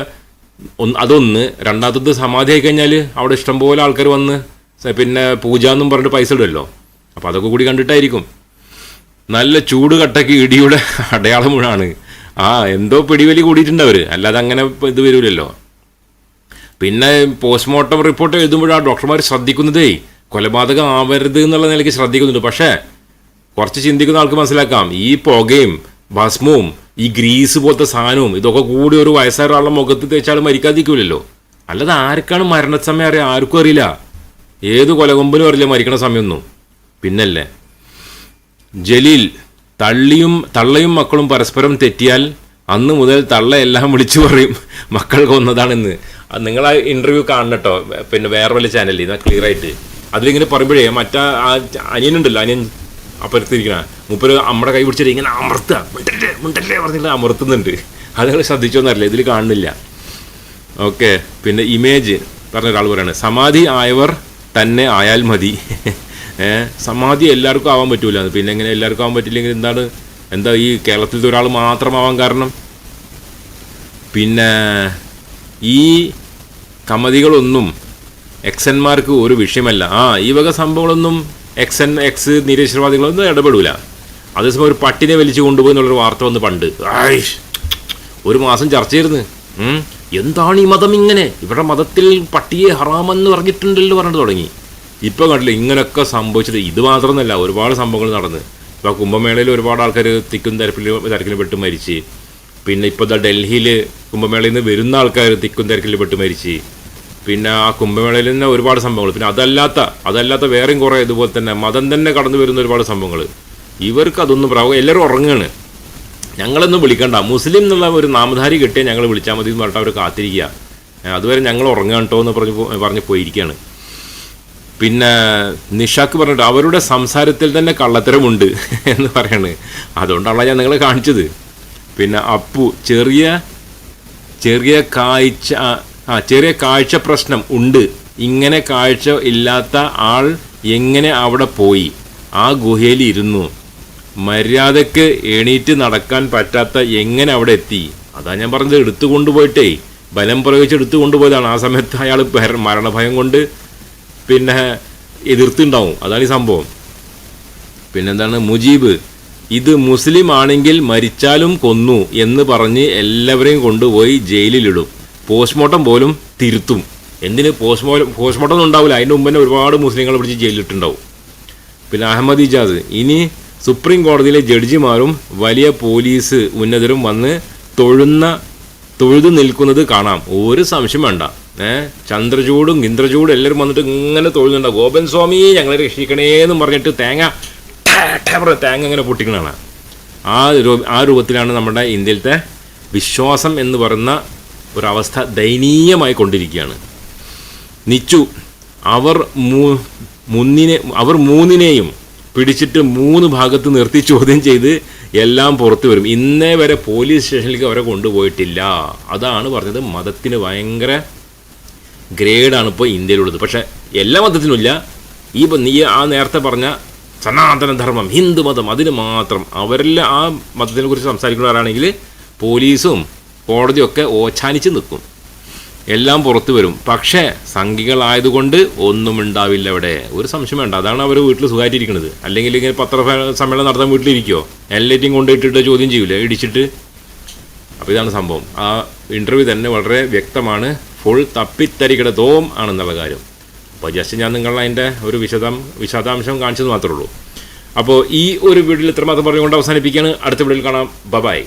അതൊന്ന് രണ്ടാമത്തത് സമാധി ആയി കഴിഞ്ഞാൽ അവിടെ ഇഷ്ടംപോലെ ആൾക്കാർ വന്ന് പിന്നെ പൂജ എന്നും പറഞ്ഞിട്ട് പൈസ ഇടുമല്ലോ അപ്പോൾ അതൊക്കെ കൂടി കണ്ടിട്ടായിരിക്കും. നല്ല ചൂട് കട്ടക്ക് ഇടിയുടെ അടയാളം ആ എന്തോ പിടിവലി കൂടിയിട്ടുണ്ട് അല്ലാതെ അങ്ങനെ ഇത് വരില്ലല്ലോ പിന്നെ പോസ്റ്റ്മോർട്ടം റിപ്പോർട്ട് എഴുതുമ്പോഴാണ് ഡോക്ടർമാർ ശ്രദ്ധിക്കുന്നതേ കൊലപാതകം ആവരുത് എന്നുള്ള നിലയ്ക്ക് ശ്രദ്ധിക്കുന്നുണ്ട്. പക്ഷേ കുറച്ച് ചിന്തിക്കുന്ന ആൾക്ക് മനസ്സിലാക്കാം. ഈ പുകയും ഭസ്മവും ഈ ഗ്രീസ് പോലത്തെ സാധനവും ഇതൊക്കെ കൂടി ഒരു വയസ്സായ ഒരാളുടെ മുഖത്ത് തേച്ചാൽ മരിക്കാതിരിക്കില്ലല്ലോ അല്ലാതെ ആർക്കാണ് മരണസമയം അറിയാം? ആർക്കും അറിയില്ല. ഏത് കൊലകൊമ്പനും അറിയില്ല മരിക്കണ സമയമൊന്നും. പിന്നല്ലേ? ജലീൽ തള്ളിയും തള്ളയും മക്കളും പരസ്പരം തെറ്റിയാൽ അന്ന് മുതൽ തള്ളയെല്ലാം വിളിച്ചു പറയും. മക്കൾ കൊന്നതാണെന്ന്. നിങ്ങൾ ആ ഇന്റർവ്യൂ കാണട്ടോ പിന്നെ വേറെ വല്ല ചാനലിൽ നിന്ന് ക്ലിയർ ആയിട്ട്. അതിലിങ്ങനെ പറയുമ്പോഴേ മറ്റാ ആ അനിയനുണ്ടല്ലോ അനിയൻ അപ്പുറത്തിരിക്കണ. മുപ്പര് നമ്മുടെ കൈ പിടിച്ചിട്ട് ഇങ്ങനെ അമർത്തുക മുണ്ടല്ലേ മുണ്ടല്ലേ പറഞ്ഞിട്ട് അമർത്തുന്നുണ്ട്. അത് നിങ്ങൾ ശ്രദ്ധിച്ചോന്നറിയില്ല ഇതിൽ കാണുന്നില്ല. ഓക്കെ പിന്നെ ഇമേജ് പറഞ്ഞ ഒരാൾ പറയാണ്. സമാധി ആയവർ തന്നെ ആയാൽ മതി. സമാധി എല്ലാവർക്കും ആവാൻ പറ്റൂല. പിന്നെ എങ്ങനെ എല്ലാവർക്കും ആവാൻ പറ്റില്ലെങ്കിൽ എന്താണ്? എന്താ ഈ കേരളത്തിലത്തെ ഒരാൾ മാത്രമാവാൻ കാരണം? പിന്നെ ഈ കമതികളൊന്നും എക്സന്മാർക്ക് ഒരു വിഷയമല്ല. ആ ഈ വക സംഭവങ്ങളൊന്നും എക്സൻ എക്സ് നിരീശ്വരവാദികളൊന്നും ഇടപെടൂല. അതേസമയം ഒരു പട്ടിനെ വലിച്ചു കൊണ്ടുപോയി എന്നുള്ളൊരു വാർത്ത വന്ന് പണ്ട്. ആയിഷ് ഒരു മാസം ചർച്ച ചെയ്തിരുന്നു. എന്താണ് ഈ മതം ഇങ്ങനെ? ഇവിടെ മതത്തിൽ പട്ടിയെ ഹറാമെന്ന് പറഞ്ഞിട്ടുണ്ടല്ലോ പറഞ്ഞു തുടങ്ങി. ഇപ്പൊ കണ്ടില്ല ഇങ്ങനെയൊക്കെ സംഭവിച്ചത് ഇത് മാത്രമൊന്നുമല്ല ഒരുപാട് സംഭവങ്ങൾ നടന്ന്. ഇപ്പൊ കുംഭമേളയിൽ ഒരുപാട് ആൾക്കാർ തിക്കും തിരക്കിലും തിരക്കിലും പെട്ട് മരിച്ച്. പിന്നെ ഇപ്പോൾ ഡൽഹിയിൽ കുംഭമേളയിൽ നിന്ന് വരുന്ന ആൾക്കാർ തിക്കും തിരക്കിലും പെട്ട് മരിച്ച്. പിന്നെ ആ കുംഭമേളയിൽ തന്നെ ഒരുപാട് സംഭവങ്ങൾ. പിന്നെ അതല്ലാത്ത അതല്ലാത്ത വേറെയും കുറേ ഇതുപോലെ തന്നെ മതം തന്നെ കടന്നു വരുന്ന ഒരുപാട് സംഭവങ്ങൾ ഇവർക്ക് അതൊന്നും പ്രാവ എല്ലാവരും ഉറങ്ങുകയാണ് ഞങ്ങളൊന്നും വിളിക്കണ്ട. മുസ്ലിം എന്നുള്ള ഒരു നാമധാരി കിട്ടിയാൽ ഞങ്ങൾ വിളിച്ചാൽ മതി എന്ന് പറഞ്ഞിട്ട് അവർ കാത്തിരിക്കുക അതുവരെ ഞങ്ങൾ ഉറങ്ങാൻ കേട്ടോ എന്ന് പറഞ്ഞ് പറഞ്ഞ് പോയിരിക്കുകയാണ് പിന്നെ നിഷാക്ക് പറഞ്ഞിട്ട് അവരുടെ സംസാരത്തിൽ തന്നെ കള്ളത്തരമുണ്ട് എന്ന് പറയാണ്. അതുകൊണ്ടാണല്ലോ ഞാൻ നിങ്ങളെ കാണിച്ചത്. പിന്നെ അപ്പു ചെറിയ ചെറിയ കാഴ്ച ആ, ചെറിയ കാഴ്ച പ്രശ്നം ഉണ്ട്. ഇങ്ങനെ കാഴ്ച ഇല്ലാത്ത ആൾ എങ്ങനെ അവിടെ പോയി? ആ ഗുഹയിൽ ഇരുന്നു. മര്യാദയ്ക്ക് എണീറ്റ് നടക്കാൻ പറ്റാത്ത എങ്ങനെ അവിടെ എത്തി? അതാ ഞാൻ പറഞ്ഞത് എടുത്തു കൊണ്ടുപോയിട്ടേ ബലം പ്രയോഗിച്ച് എടുത്തു കൊണ്ടുപോയതാണ് ആ സമയത്ത് അയാൾ മരണഭയം കൊണ്ട് പിന്നെ എതിർത്തുണ്ടാവും. അതാണ് ഈ സംഭവം. പിന്നെന്താണ്? മുജീബ് ഇത് മുസ്ലിം ആണെങ്കിൽ മരിച്ചാലും കൊന്നു എന്ന് പറഞ്ഞ് എല്ലാവരെയും കൊണ്ടുപോയി ജയിലിലിടും. പോസ്റ്റ്മോർട്ടം പോലും തിരുത്തും. എന്തിന്? പോസ്റ്റ്മോർട്ടം പോസ്റ്റ്മോർട്ടം ഒന്നും ഉണ്ടാവില്ല. അതിന്റെ മുമ്പ് തന്നെ ഒരുപാട് മുസ്ലിങ്ങളെ പിടിച്ച് ജയിലിട്ടുണ്ടാവും പിന്നെ അഹമ്മദ് ഇജാസ് ഇനി സുപ്രീം കോടതിയിലെ ജഡ്ജിമാരും വലിയ പോലീസ് ഉന്നതരും വന്ന് തൊഴുന്ന തൊഴുതു നിൽക്കുന്നത് കാണാം. ഒരു സംശയം വേണ്ട. ഏ? ചന്ദ്രചൂടും ഇന്ദ്രചൂടും എല്ലാവരും വന്നിട്ട് ഇങ്ങനെ തൊഴുന്നുണ്ടാവും ഗോപൻ സ്വാമിയെ ഞങ്ങളെ രക്ഷിക്കണേന്നും പറഞ്ഞിട്ട് തേങ്ങ തേങ്ങ ഇങ്ങനെ പൊട്ടിക്കണതാണ്. ആ ആ രൂപത്തിലാണ് നമ്മുടെ ഇന്ത്യയിലത്തെ വിശ്വാസം എന്ന് പറയുന്ന ഒരവസ്ഥ ദയനീയമായി കൊണ്ടിരിക്കുകയാണ്. നിച്ചു അവർ മൂ- മുന്നിനെ അവർ മൂന്നിനെയും പിടിച്ചിട്ട് മൂന്ന് ഭാഗത്ത് നിർത്തി ചോദ്യം ചെയ്ത് എല്ലാം പുറത്തു വരും. ഇന്നേ വരെ പോലീസ് സ്റ്റേഷനിലേക്ക് അവരെ കൊണ്ടുപോയിട്ടില്ല. അതാണ് പറഞ്ഞത് മതത്തിന് ഭയങ്കര ഗ്രേഡാണ് ഇപ്പോൾ ഇന്ത്യയിലുള്ളത്. പക്ഷേ എല്ലാ മതത്തിനുമില്ല. ഈ നീ ആ നേരത്തെ പറഞ്ഞ സനാതനധർമ്മം ഹിന്ദു മതം അതിന് മാത്രം അവരിൽ ആ മതത്തിനെ കുറിച്ച് സംസാരിക്കുന്നവരാണെങ്കിൽ പോലീസും കോടതിയൊക്കെ ഓച്ചാനിച്ച് നിൽക്കും. എല്ലാം പുറത്തു വരും. പക്ഷേ സംഘികളായതുകൊണ്ട് ഒന്നും ഉണ്ടാവില്ല അവിടെ ഒരു സംശയം വേണ്ട. അതാണ് അവർ വീട്ടിൽ സുഖമായിട്ടിരിക്കുന്നത്. അല്ലെങ്കിൽ ഇങ്ങനെ പത്ര സമ്മേളനം നടത്താൻ വീട്ടിലിരിക്കുമോ എല്ലാറ്റിയും കൊണ്ടിട്ടിട്ട് ചോദ്യം ചെയ്യൂലേ? ഇടിച്ചിട്ട്? അപ്പോൾ ഇതാണ് സംഭവം. ആ ഇന്റർവ്യൂ തന്നെ വളരെ വ്യക്തമാണ്. ഫുൾ തപ്പിത്തരികിട തോം ആണെന്നുള്ള കാര്യം. അപ്പോൾ ജസ്റ്റ് ഞാൻ നിങ്ങളെ അതിന്റെ ഒരു വിശദം വിശദാംശം കാണിച്ചത് മാത്രമേ ഉള്ളൂ. അപ്പോൾ ഈ ഒരു വീഡിയോയിൽ ഇത്രമാത്രം പറഞ്ഞുകൊണ്ട് അവസാനിപ്പിക്കുകയാണ്. അടുത്ത വീഡിയോയിൽ കാണാം. ബബായ്